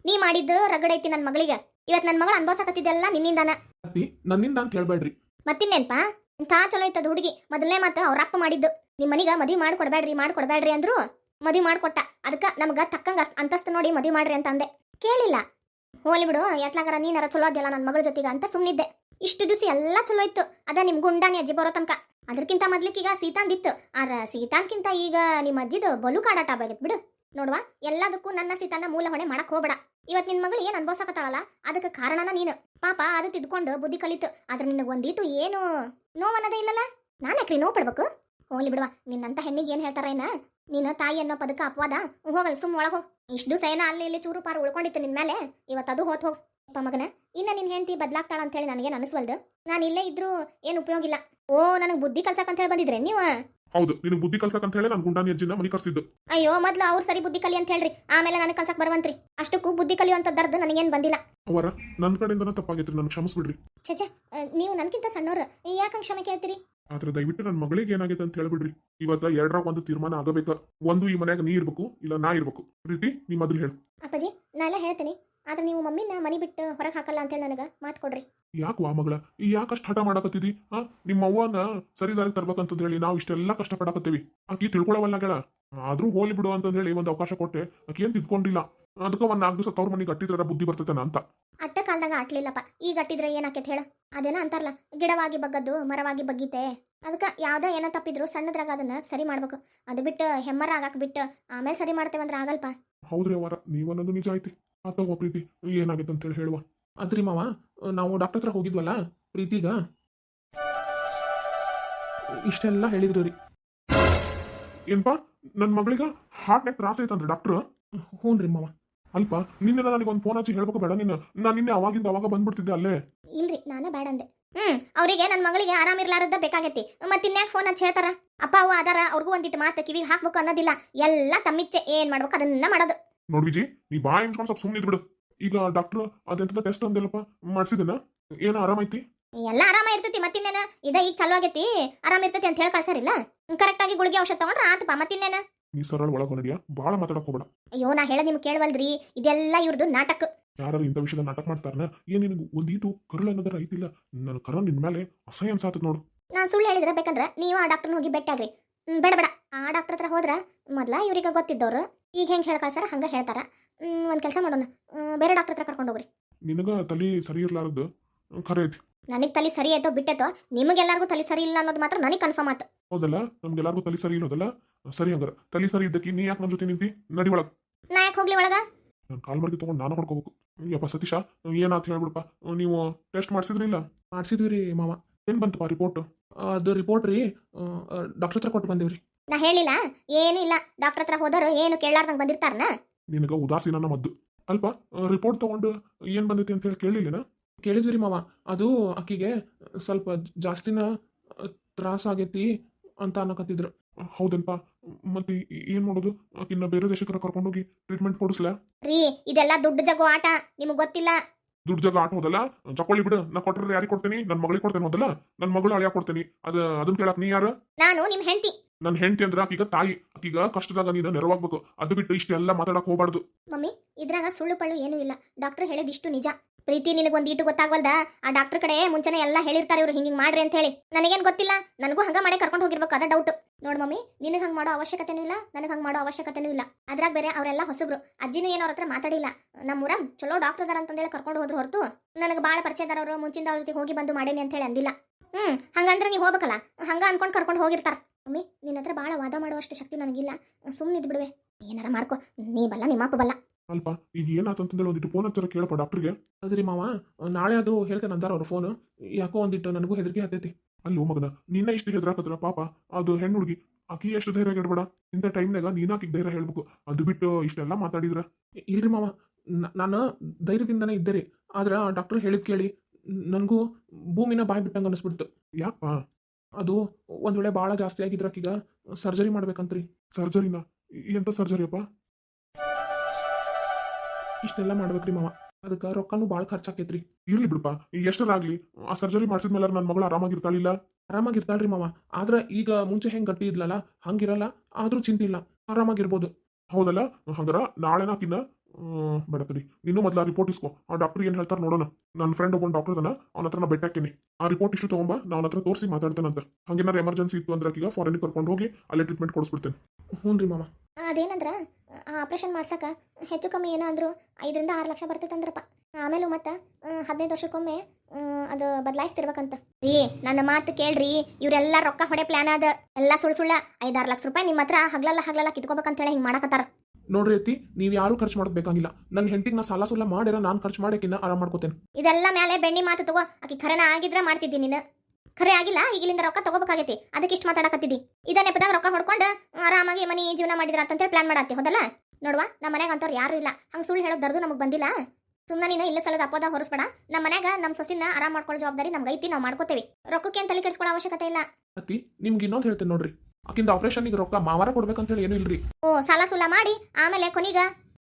ನೀ ಮಾಡಿದ್ದು ರಗಡೈತಿ ನನ್ನ ಮಗಳಿಗೆ. ಇವತ್ ನನ್ನ ಮಗಳು ಅನ್ಭವಿಸಕತ್ತಿದ್ದೆಲ್ಲ ನಿನ್ನಿಂದಾನ.
ಅತ್ತಿ ನನ್ನಿಂದ ಅಂತ ಹೇಳ್ಬೇಡ್ರಿ.
ಮತ್ತಿನ್ನೇನ್ಪ? ಇಂಥ ಚಲೋ ಇತ್ತದ ಹುಡುಗಿ. ಮೊದಲನೇ ಮಾತು ಅವ್ರ ಅಪ್ಪ ಮಾಡಿದ್ದು. ನಿಮ್ಮ ಮನಿಗ ಮದುವೆ ಮಾಡ್ಕೊಡ್ಬೇಡ್ರಿ ಮಾಡ್ಕೊಡ್ಬೇಡ್ರಿ ಅಂದ್ರು ಮದುವೆ ಮಾಡ್ಕೊಟ್ಟ. ಅದಕ್ಕ ನಮ್ಗ ತಕ್ಕಂಗ ಅಂತಸ್ತ ನೋಡಿ ಮದುವೆ ಮಾಡ್ರಿ ಅಂತ ಅಂದೆ ಕೇಳಿಲ್ಲ ಹೋಲಿ ಬಿಡು ಎತ್ಲಾಗಾರ ನೀನಾರ ಚಲೋ ಅದ್ಯಲ್ಲ ನನ್ನ ಮಗಳ ಜೊತೆಗ ಅಂತ ಸುಮ್ನಿದ್ದೆ. ಇಷ್ಟು ದಿವಸ ಎಲ್ಲ ಚಲೋ ಇತ್ತು. ಅದ ನಿಮ್ ಗುಂಡಾನಿ ಅಜ್ಜಿ ಬರೋ ತನಕ. ಅದಕ್ಕಿಂತ ಮೊದ್ಲಿಕ್ಕೀಗ ಸೀತಾಂದಿತ್ತು. ಆರ ಸೀತಾನ್ಕಿಂತ ಈಗ ನಿಮ್ಮ ಅಜ್ಜಿದು ಬಲು ಕಾಡಾಟ ಆಗೈತ್ ಬಿಡು. ನೋಡುವ, ಎಲ್ಲದಕ್ಕೂ ನನ್ನ ಸೀತಾನ ಮೂಲ ಹೊಣೆ ಮಾಡಕ್ ಹೋಗ್ಬೇಡ. ಇವತ್ ನಿನ್ನ ಮಗಳು ಏನು ಅನ್ಭವಿಸಕತ್ತಾಳಲ್ಲ? ಅದಕ್ಕೆ ಕಾರಣನ ನೀನು. ಪಾಪ ಅದು ತಿದ್ಕೊಂಡು ಬುದ್ಧಿ ಕಲಿತು. ಆದ್ರೆ ನಿನಗೆ ಒಂದೀಟು ಏನು ನೋವು ಅನ್ನೋದೇ ಇಲ್ಲಲ್ಲ? ನಾನು ಯಾಕ್ರಿ ನೋವು ಪಡ್ಬೇಕು? ಹೋಗ್ಲಿ ಬಿಡುವ. ನಿನ್ನಂತ ಹೆಣ್ಣಿಗೆ ಏನು ಹೇಳ್ತಾರ ಏನ ನೀನು ತಾಯಿ ಅನ್ನೋ ಪದಕ ಅಪವಾದ? ಹೋಗಲ್, ಸುಮ್ ಒಳಗೆ ಹೋಗ್. ಇಷ್ಟು ಸೈನ ಅಲ್ಲಿ ಇಲ್ಲಿ ಚೂರು ಪಾರು ಉಳ್ಕೊಂಡಿತ್ತು ನಿನ್ನ ಮೇಲೆ ಇವತ್ತು ಅದು ಹೋತ್ ಹೋಗ್. ಅಪ್ಪ ಮಗನ, ಇನ್ನ ನಿನ್ನ ಹೆಂಡತಿ ಬದಲಾಗ್ತಾಳ ಅಂತ ಹೇಳಿ ನನಗೇನು ಅನಿಸ್ವಲ್ದು? ನಾನು ಇಲ್ಲೇ ಇದ್ರೂ ಏನು ಉಪಯೋಗಿಲ್ಲ? ಓ, ನನಗೆ ಬುದ್ಧಿ ಕಲ್ಸಕ್ಕಂತ ಹೇಳಿ ಬಂದಿದ್ರೆ ನೀವು?
ಹೌದು ನಿನಗೆ ಬುದ್ಧಿ ಕಲ್ಸಕ್ ಅಂತ ಹೇಳಿ ನಾನು ಗುಂಡಾನಿ ಅಜ್ಜಿನ ಮನಿ ಕರ್ಸಿದ್ದು.
ಅಯ್ಯೋ ಮೊದ್ಲು ಅವ್ರ ಸರಿ ಬುದ್ಧಿ ಕಲಿ ಅಂತ ಹೇಳ್ರಿ. ಆಮೇಲೆ ನನಗೆ ಕಲ್ಸಕ್ ಬರುವಂತ್ರಿ. ಅಷ್ಟಕ್ಕೂ ಬುದ್ಧಿ ಕಲಿಯುವಂಥದ್ದರ್ದು ನನಗೇನು ಬಂದಿಲ್ಲ.
ಅವರ ನನ್ನ ಕಡೆಯಿಂದನ ತಪ್ಪಾಗೈತ್ರಿ ನಾನು ಕ್ಷಮಿಸ್ಬಿಡ್ರಿ.
ಛೆ ನೀವು ನನಗಿಂತ ಸಣ್ಣವ್ರು. ಯಾಕಂಗ್ ಕ್ಷಮೆ ಕೇಳ್ತೀರಿ?
ಆದ್ರೆ ದಯವಿಟ್ಟು ನನ್ನ ಮಗಳಿಗೆ ಏನಾಗೈತೆ ಅಂತ ಹೇಳ್ಬಿಡ್ರಿ. ಇವತ್ತ ಎರಡರ ಒಂದು ತೀರ್ಮಾನ ಆಗಬೇಕ? ಒಂದು ಈ ಮನ್ಯಾಗ ನೀ ಇರ್ಬೇಕು ಇಲ್ಲ ನಾ ಇರ್ಬೇಕು. ಪ್ರೀತಿ ನೀ ಮೊದಲು ಹೇಳು.
ಅಪ್ಪಾಜಿ ನಾ ಎಲ್ಲ ಹೇಳ್ತೀನಿ. ಆದ್ರೆ ನೀವು ಮಮ್ಮಿನ ಮನಿ ಬಿಟ್ಟು ಹೊರಗೆ ಹಾಕಲ್ಲ ಅಂತೇಳಿ ನನಗೆ ಮಾತು ಕೊಡ್ರಿ.
ಯಾಕವಾ ಮಗಳ? ಈ ಅಷ್ಟು ಹಠ ಮಾಡಕತ್ತಿದಿ? ಆ? ನಿಮ್ಮ ಅವ್ವನ ಸರಿ ತರ್ಬೇಕಂತಂದು ತರ್ಬೇಕಂತ ಹೇಳಿ ನಾವು ಇಷ್ಟೆಲ್ಲ ಕಷ್ಟಪಡಕತ್ತೀವಿ. ಆಕಿ ತಿಳ್ಕೊಳವಲ್ಲ ಗೆಳ ಆದ್ರೂ ಹೋಲಿ ಬಿಡು ಅಂತ ಹೇಳಿ ಒಂದು ಅವಕಾಶ ಕೊಟ್ಟೆ. ಆಕಿ ಏನ್ ತಿದ್ಕೊಂಡಿಲ್ಲ? ಅದಕ್ಕ ಒಂದ್ ನಾಲ್ಕು ದಿವಸ ತವ್ರ ಮನಿ ಗಟ್ಟಿದ್ರ ಬುದ್ಧಿ ಬರ್ತೈತನ ಅಂತ.
ಅಟ್ಟ ಕಾಲದಾಗ ಆಟ್ಲಿಲ್ಲಪ್ಪ. ಈಗ ಅಟ್ಟಿದ್ರೆ ಏನಾಕೈತೆ ಹೇಳ? ಅದೇನ ಅಂತಾರಲ್ಲ ಗಿಡವಾಗಿ ಬಗ್ಗದ್ದು ಮರವಾಗಿ ಬಗ್ಗೀತೆ. ಅದಕ್ಕ ಯಾವ್ದೋ ಏನೋ ತಪ್ಪಿದ್ರು ಸಣ್ಣದ್ರಾಗ ಅದನ್ನ ಸರಿ ಮಾಡ್ಬೇಕು. ಅದು ಬಿಟ್ಟು ಹೆಮ್ಮರ ಆಗಾಕ್ ಬಿಟ್ಟು ಆಮೇಲೆ ಸರಿ ಮಾಡ್ತೇವಂದ್ರ ಆಗಲ್ಪ?
ಹೌದ್ರಿ ಅವರ ನೀವನ್ನೋದು ನಿಜ ಐತಿ. ಅಥವಾ ಪ್ರೀತಿ, ಏನಾಗಿತ್ತು ಅಂತ ಹೇಳಿ ಹೇಳುವ.
ಅದ್ರಿ ಮಾವ, ನಾವು ಡಾಕ್ಟರ್ ಹತ್ರ ಹೋಗಿದ್ವಲ್ಲ, ಪ್ರೀತಿಗ? ಇಷ್ಟೆಲ್ಲ ಹೇಳಿದ್ರು ರೀ.
ಏನ್ಪ ನನ್ನ ಮಗಳಿಗ ಹಾರ್ಟ್ನ್ಯಾಗ ತ್ರಾಸ ಐತಂದ್ರೆ ಡಾಕ್ಟರ್
ಹ್ಞೂ ರೀ ಮಾವ.
ಅಲ್ಪ ನಿನ್ನೆ ನನಗೆ ಒಂದು ಫೋನ್ ಹಚ್ಚಿ ಹೇಳ್ಬೇಕು ಬೇಡ ನೀನು. ನಾನು ನಿನ್ನೆ ಅವಾಗಿಂದ ಅವಾಗ ಬಂದ್ಬಿಡ್ತಿದ್ದೆ ಅಲ್ಲೇ.
ಇಲ್ರಿ, ನಾನೇ ಬೇಡ ಅಂದೆ. ಹ್ಮ್, ಅವರಿಗೆ ನನ್ನ ಮಗಳಿಗೆ ಆರಾಮಿರ್ಲಾರದ್ದ ಬೇಕಾಗೈತಿ. ಮತ್ತೆ ಇನ್ಯಾಕ್ ಫೋನ್ ಹಚ್ಚಿ ಹೇಳ್ತಾರ? ಅಪ್ಪ ಅವ ಅದಾರ ಅವ್ರಿಗೂ ಒಂದಿಟ್ಟು ಮಾತು ಕಿವಿಗೆ ಹಾಕ್ಬೇಕು ಅನ್ನೋದಿಲ್ಲ. ಎಲ್ಲ ತಮ್ಮಿಚ್ಚೆ ಏನ್ ಮಾಡ್ಬೇಕು ಅದನ್ನ ಮಾಡೋದು.
ನೋಡ್ ವಿಜಿ ನೀ ಬಾ ಎನ್ಸ್ಕೊಂಡು ಸ್ವಲ್ಪ ಸುಮ್ಮನೆ ಇದ್ಬಿಡು ಈಗ ಡಾಕ್ಟರ್ ಅದೆಂತದ ಟೆಸ್ಟ್ ಅಂದಿಲ್ಲಪ್ಪ ಮಾಡಿಸಿದನ? ಆರಾಮ ಆರಾಮೈತಿ
ಎಲ್ಲ ಆರಾಮ ಇರ್ತೈತಿ ಮತ್ತಿನ್ನೇನ? ಇದ ಈಗ ಚಲೋ ಆಗೈತಿ ಆರಾಮ ಇರ್ತೈತಿ ಅಂತ ಹೇಳಿ ಕಳ್ಸಾರಿಲ್ಲ ಕರೆಕ್ಟ್ ಆಗಿ ಗುಳಿಗೆ ಔಷಧ ತಗೊಂಡ್ರ ಆತಪ್ಪ ಮತ್ತಿನ್ನೇನ?
ನೀ ಸರಳ ಒಳಗ ಹೋಗಿದ್ಯ ಬಾಳ ಮಾತಾಡಕ್ ಹೋಗ್ಬೇಡ.
ಅಯ್ಯೋ ನಾ ಹೇಳದ್ ನಿಮ್ಗೆ ಕೇಳವಲ್ರಿ ಇದೆಲ್ಲ ಇವ್ರದ್ದು ನಾಟಕ.
ಯಾರು ಇಂಥ ವಿಷಯದ ನಾಟಕ ಮಾಡ್ತಾರನ? ಏನ್ ನಿನಗೆ ಒಂದೀಟು ಕರುಳು ಅನ್ನೋದರ ಐತಿಲ್ಲ? ನನ್ನ ಕರ ನಿನ್ ಮೇಲೆ ಅಸಹ್ಯ ಅನ್ಸಾತದ ನೋಡು.
ನಾನು ಸುಳ್ಳು ಹೇಳಿದ್ರೆ ಬೇಕಂದ್ರ ನೀವು ಆ ಡಾಕ್ಟರ್ನ ಹೋಗಿ ಭೇಟಿ ಆಗ್ರಿ ಬೇಡ ಬೇಡ. ಆ ಡಾಕ್ಟರ್ ಹತ್ರ ಹೋದ್ರ ಮೊದ್ಲ ಇವ್ರಿಗೆ ಗೊತ್ತಿದ್ದವ್ರು. ಈಗ ಹೆಂಗೆ ಹೇಳಿ ಕಳ್ಸಾರ ಹಂಗ ಹೇಳ್ತಾರ. ಒಂದು ಒಂದ್ ಕೆಲಸ ಮಾಡೋಣ. ಬೇರೆ ಡಾಕ್ಟರ್ ಹತ್ರ ಕರ್ಕೊಂಡು ಹೋಗ್ರಿ.
ನಿನಗ ತಲೆ ಸರಿ ಇರ್ಲಾರದು? ಖರೆ ಐತಿ.
ನನಗೆ ತಲೆ ಸರಿ ಆಯ್ತೋ ಬಿಟ್ಟೈತೋ ನಿಮಗೆಲ್ಲರಿಗೂ ತಲೆ ಸರಿ ಇಲ್ಲ ಅನ್ನೋದು ಮಾತ್ರ ನನಗೆ ಕನ್ಫರ್ಮ್ ಆಯ್ತು
ಹೌದಲ್ಲ? ನಮ್ಗೆಲ್ಲಾರ್ಗೂ ತಲೆ ಸರಿ ಇರೋದಲ್ಲ ಸರಿ ಹಂಗಾರ. ತಲೆ ಸರಿ ಇದ್ದಕ್ಕೆ ನೀ ಯಾಕೆ ನನ್ನ ಜೊತೆ ನಿಂತಿ? ನಡಿ ಒಳಗೆ.
ನಾ ಯಾಕೆ ಹೋಗ್ಲಿ ಒಳಗ?
ನಾನು ಕಾಲ್ ಮರ್ಗಿ ತಗೊಂಡು ನಾನು ಹೊಡ್ಕೋಬೇಕು ಯಪ್ಪ ಸತೀಶ ಏನಾತ ಹೇಳ್ಬಿಡಪ್ಪ. ನೀವು ಟೆಸ್ಟ್ ಮಾಡಿಸಿದ್ರಿಲ್ಲ
ಮಾಡಿಸಿದ್ವಿ ರೀ ಮಾವ.
ಏನು ಬಂತಪ್ಪ ರಿಪೋರ್ಟ್
ಅದು ರಿಪೋರ್ಟ್ ರೀ ಡಾಕ್ಟರ್ ಹತ್ರ ಕೊಟ್ಟು ಬಂದೇವ್ರಿ.
ನಾ ಹೇಳಿಲ್ಲ ಏನೂ ಇಲ್ಲ. ಡಾಕ್ಟರ್ ಹತ್ರ ಹೋದವರು ಏನು ಕೇಳಾರ್ದಂಗೆ ಬಂದಿರ್ತಾರನ?
ನಿನಗ ಉದಾಸೀನ ಮದ್ದು ಅಲ್ಪ ರಿಪೋರ್ಟ್ ತಗೊಂಡು ಏನ್ ಬಂದೈತಿ ಅಂತ ಹೇಳಿ ಕೇಳಿಲ್ಲನ?
ಕೇಳಿದ್ವಿ ರೀ ಮಾವ. ಅದು ಆಕಿಗೆ ಸ್ವಲ್ಪ ಜಾಸ್ತಿನ ತ್ರಾಸ ಆಗೈತಿ ಅಂತ ಅನ್ನಕತ್ತಿದ್ರು.
ಹೌದಲ್ಪ ಮತ್ತೆ ಏನ್ ಮಾಡೋದು? ಆಕಿನ್ನ ಬೇರೆ ದೇಶಕ್ಕೆ ಕರ್ಕೊಂಡೋಗಿ ಟ್ರೀಟ್ಮೆಂಟ್ ಕೊಡಿಸ್ಲಾ?
ರೀ ಇದೆಲ್ಲ ದುಡ್ಡು ಜಗೋ ಆಟ. ನಿಮ್ಗೆ ಗೊತ್ತಿಲ್ಲ.
ದುಡ್ಡು ಜಗ ಆಟ ಹೋದಲ್ಲ ಚಕೊಳ್ಳಿ ಬಿಡು ನಾ ಕೊಟ್ಟರೆ ಯಾರಿಗೆ ಕೊಡ್ತೇನೆ? ನನ್ನ ಮಗಳಿಗೆ ಕೊಡ್ತೇನೆ ಹೋದಲ್ಲ? ನನ್ನ ಮಗಳು ಅಳಿಯ ಕೊಡ್ತೇನೆ. ಅದ ಅದನ್ನ ಕೇಳಕ್ ನೀ ಯಾರು?
ನಾನು ನಿಮ್ ಹೆಂಡತಿ.
ನನ್ನ ಹೆಂಡತಿ ಅಂದ್ರ ಆಕೀಗ ತಾಯಿ. ಆಕೀಗ ಕಷ್ಟದಾಗ ನೀನು ನೆರವಾಗ್ಬೇಕು. ಅದು ಬಿಟ್ಟು ಇಷ್ಟೆಲ್ಲ ಮಾತಾಡಕ್ ಹೋಗ್ಬಾರ್ದು.
ಮಮ್ಮಿ ಇದ್ರಾಗ ಸುಳ್ಳು ಪಳ್ಳು ಏನೂ ಇಲ್ಲ. ಡಾಕ್ಟರ್ ಹೇಳಿದಿಷ್ಟು ನಿಜ. ಪ್ರೀತಿ ನಿನಗೊಂದು ಒಂದ್ ಗೊತ್ತಾಗವಲ್ದ? ಆ ಡಾಕ್ಟರ್ ಕಡೆ ಮುಂಚೆನೆ ಎಲ್ಲ ಹೇಳಿರ್ತಾರೆ ಇವ್ರು ಹಿಂಗಿಂಗ್ ಮಾಡ್ರಿ ಅಂತ ಹೇಳಿ. ನನಗೇನು ಗೊತ್ತಿಲ್ಲ. ನನಗೂ ಹಂಗ ಮಾಡಿ ಕರ್ಕೊಂಡು ಹೋಗಿರ್ಬೇಕು, ಅದ ಡೌಟ್ ನೋಡ್ ಮಮ್ಮಿ, ನಿನಗೆ ಹಂಗ್ ಮಾಡೋ ಅವಶ್ಯಕತೆನೂ ಇಲ್ಲ, ನನಗೆ ಹಂಗ್ ಮಾಡೋ ಅವಶ್ಯಕತೆನೂ ಇಲ್ಲ. ಅದ್ರಾಗ ಬೇರೆ ಅವರೆಲ್ಲ ಹೊಸಬ್ರು. ಅಜ್ಜಿನೂ ಏನೋ ಅವ್ರ ಹತ್ರ ಮಾತಾಡಿಲ್ಲ. ನಮ್ಮೂರ ಚಲೋ ಡಾಕ್ಟರ್ ಅದಾರ ಅಂತಂದೇಳಿ ಕರ್ಕೊಂಡು ಹೋದ್ರು ಹೊರತು, ನನಗೆ ಭಾಳ ಪರಿಚಯದಾರವರು ಮುಂಚಿಂದ ಅವ್ರ ಜೊತೆ ಹೋಗಿ ಬಂದು ಮಾಡೇನಿ ಅಂತ ಹೇಳಿ ಅಂದಿಲ್ಲ. ಹ್ಮ್, ಹಂಗಂದ್ರೆ ನೀವು ಹೋಗ್ಬೇಕಲ್ಲ? ಹಂಗ ಅನ್ಕೊಂಡು ಕರ್ಕೊಂಡು ಹೋಗಿರ್ತಾರ. ಮಮ್ಮಿ ನಿನ್ನ ಹತ್ರ ಭಾಳ ವಾದ ಮಾಡುವಷ್ಟು ಶಕ್ತಿ ನನಗಿಲ್ಲ. ಸುಮ್ಮನೆ ಇದ್ಬಿಡುವೆ ಏನಾರ ಮಾಡ್ಕೋ. ನೀ ಬಲ್ಲ ನಿಮ್ಮಪ್ಪ ಬಲ್ಲ.
ಅಲ್ಪ ಈಗ ಏನಾತಂತಂದೇಳಿ ಒಂದಿಟ್ಟು ಫೋನ್ ಹಚ್ಚಾರ ಕೇಳಪ್ಪ ಡಾಕ್ಟರ್ಗೆ
ಅದ್ರಿ ಮಾವ ನಾಳೆ ಅದು ಹೇಳ್ತೇನೆ ಅಂದಾರ ಅವ್ರ ಫೋನ್ ಯಾಕೋ ಒಂದಿಟ್ಟು ನನಗೂ ಹೆದರಿಕೆ ಹತ್ತೈತಿ
ಅಲ್ಲೋ ಮಗನ ನಿನ್ನ ಇಷ್ಟು ಹೆದರಾಕತ್ರ ಪಾಪ ಅದು ಹೆಣ್ಣು ಹುಡುಗಿ ಆಕಿ ಎಷ್ಟು ಧೈರ್ಯ ಗೆಡ್ಬೇಡ ಇಂಥ ಟೈಮ್ನಾಗ ನೀನು ಆಕಿಗೆ ಧೈರ್ಯ ಹೇಳ್ಬೇಕು. ಅದು ಬಿಟ್ಟು ಇಷ್ಟೆಲ್ಲ ಮಾತಾಡಿದ್ರ?
ಇಲ್ರಿ ಮಾವ ನಾನು ಧೈರ್ಯದಿಂದನೇ ಇದ್ದೆ ರೀ. ಆದ್ರೆ ಡಾಕ್ಟರ್ ಹೇಳಿದ್ ಕೇಳಿ ನನಗೂ ಭೂಮಿನ ಬಾಯಿ ಬಿಟ್ಟಂಗೆ ಅನಿಸ್ಬಿಡ್ತು.
ಯಾಕಪ್ಪ
ಅದು ಒಂದ್ ವೇಳೆ ಭಾಳ ಜಾಸ್ತಿ ಆಗಿದ್ರ ಈಗ ಸರ್ಜರಿ ಮಾಡ್ಬೇಕಂತ್ರಿ
ಸರ್ಜರಿನ ಎಂತ ಸರ್ಜರಿ ಅಪ್ಪ
ಇಷ್ಟೆಲ್ಲ ಮಾಡ್ಬೇಕ್ರಿ ಮಾವ. ಅದಕ್ಕೆ ರೊಕ್ಕನೂ ಭಾಳ ಖರ್ಚಾಕೈತ್ರಿ.
ಇರ್ಲಿ ಬಿಡಪ್ಪ ಎಷ್ಟರಾಗ್ಲಿ ಆ ಸರ್ಜರಿ ಮಾಡಿಸಿದ್ಮೇಲೆ ನನ್ನ ಮಗಳು ಆರಾಮಾಗಿರ್ತಾಳಿಲ್ಲ?
ಆರಾಮಾಗಿರ್ತಾಳ್ರಿ ಮಾವ. ಆದ್ರೆ ಈಗ ಮುಂಚೆ ಹೆಂಗ್ ಗಟ್ಟಿ ಇದ್ಲಲ್ಲ ಹಂಗಿರಲ್ಲ ಆದ್ರೂ ಚಿಂತಿಲ್ಲ ಆರಾಮಾಗಿರ್ಬೋದು.
ಹೌದಲ್ಲ ಹಂಗಾರ ನಾಳೆನ ಆಕಿನ ಬೇಡ ತಡಿ. ಮೊದಲು ಆ ರಿಪೋರ್ಟ್ ಇಸ್ಕೋ. ಆ ಡಾಕ್ಟರ್ ಏನು ಹೇಳ್ತಾರೆ ನೋಡೋಣ. ನನ್ನ ಫ್ರೆಂಡ್ ಒಬ್ಬ ಡಾಕ್ಟರ್ ಅದನ್ನ ಅವನ ಹತ್ರ ನಾ ಹಾಕ್ತೀನಿ. ಆ ರಿಪೋರ್ಟ್ ಇಷ್ಟು ತೊಗೊಂಬ ನಾನು ಅವನ ಹತ್ರ ತೋರಿಸಿ ಮಾತಾಡ್ತೇನಂತ ಹಂಗೇನಾದ್ರೂ ಎಮರ್ಜೆನ್ಸಿ ಇತ್ತು ಅಂದ್ರೆ ಈಗ ಫಾರಿನ್ ಕರ್ಕೊಂಡು ಹೋಗಿ ಅಲ್ಲೇ ಟ್ರೀಟ್ಮೆಂಟ್ ಕೊಡಿಸ್ಬಿಡ್ತೇನೆ.
ಹ್ಞೂ ರೀ ಮಾಮ
ಅದೇನಂದ್ರ? ಆ ಆಪರೇಷನ್ ಮಾಡ್ಸಕ ಹೆಚ್ಚು ಕಮ್ಮಿ ಏನೋ ಅಂದ್ರು ಐದರಿಂದ ಆರು ಲಕ್ಷ ಬರ್ತೈತಂದ್ರಪ್ಪ ಆಮೇಲೆ ಮತ್ತೆ ಹದಿನೈದು ವರ್ಷಕ್ಕೊಮ್ಮೆ ಅದು ಬದಲಾಯಿಸ್ತಿರ್ಬೇಕಂತ. ರೀ ನನ್ನ ಮಾತು ಕೇಳ್ರಿ. ಇವರೆಲ್ಲ ರೊಕ್ಕ ಹೊಡೆ ಪ್ಲಾನ್ ಅದ. ಎಲ್ಲ ಸುಳ್ಳು ಸುಳ್ಳ. ಐದಾರು ಲಕ್ಷ ರೂಪಾಯಿ ನಿಮ್ಮ ಹತ್ರ ಹಗ್ಲಲ್ಲ ಹಗ್ಲಲ್ಲ ಕಿತ್ಕೋಬೇಕಂತ ಹೇಳಿ ಹಿಂಗೆ ಮಾಡಕತ್ತಾರ.
ನೋಡ್ರಿ ಅತ್ತಿ ನೀವು ಯಾರು ಖರ್ಚು ಮಾಡೋದು ಬೇಕಾಗಿಲ್ಲ. ನನ್ನ ಹೆಂಡತಿಗೆ ನಾ ಸಾಲ ಸುಲ್ಲ ಮಾಡಿರ ನಾನು ಖರ್ಚು ಮಾಡಕ್ಕಿನ್ನ ಆರಾಮ್ ಮಾಡ್ಕೋತೇನೆ.
ಇದೆಲ್ಲ ಮೇಲೆ ಬೆಣ್ಣಿ ಮಾತು ತಗೋ ಆಕಿ ಖರೆನ ಆಗಿದ್ರೆ ಮಾಡ್ತಿದ್ದಿ ನೀನು. ಖರೆ ಆಗಿಲ್ಲ ಈಗಿಲಿಂದ ರೊಕ್ಕ ತಗೋಬೇಕಾಗೈತಿ. ಅದಕ್ಕೆ ಇಷ್ಟು ಮಾತಾಡಕತ್ತಿದ್ದಿ. ಇದ ನೆಪದಾಗ ರೊಕ್ಕ ಹೊಡ್ಕೊಂಡು ಆರಾಮಾಗಿ ಮನಿ ಜೀವನ ಮಾಡಿದ್ರ ಅಂತೇಳಿ ಪ್ಲಾನ್ ಮಾಡತ್ತಿ ಹೋದಲ್ಲ? ನೋಡುವ ನಮ್ಮ ಮನ್ಯಾಗ ಅಂತವ್ರು ಯಾರು ಇಲ್ಲ. ಹಂಗೆ ಸುಳ್ಳು ಹೇಳೋದು ದರ್ದು ನಮಗೆ ಬಂದಿಲ್ಲ. ಸುಮ್ಮನೆ ನೀನು ಇಲ್ಲ ಸಲದ ಅಪ್ಪದ ಹೊರಸ್ಬೇಡ. ನಮ್ಮ ಮನ್ಯಾಗ ನಮ್ಮ ಸೊಸಿನ ಆರಾಮ್ ಮಾಡ್ಕೊಳ್ಳೋ ಜವಾಬ್ದಾರಿ ನಮ್ಗೆ ಐತಿ ನಾವು ಮಾಡ್ಕೋತೇವಿ. ರೊಕ್ಕಕ್ಕೆ ಅಂತ ತಲೆ ಕೆಡಿಸ್ಕೊಳ್ಳೋ ಅವಶ್ಯಕತೆ ಇಲ್ಲ.
ಅತ್ತಿ ನಿಮ್ಗೆ ಇನ್ನೊಂದು ಹೇಳ್ತೇನೆ ನೋಡ್ರಿ. ಆಕಿಂದ ಆಪರೇಷನ್ಗೆ ರೊಕ್ಕ ಮಾವಾರ ಕೊಡ್ಬೇಕಂತ ಹೇಳಿ ಏನು ಇಲ್ರಿ.
ಓ ಸಾಲ ಸುಲ ಮಾಡಿ ಆಮೇಲೆ ಕೊನಿಗ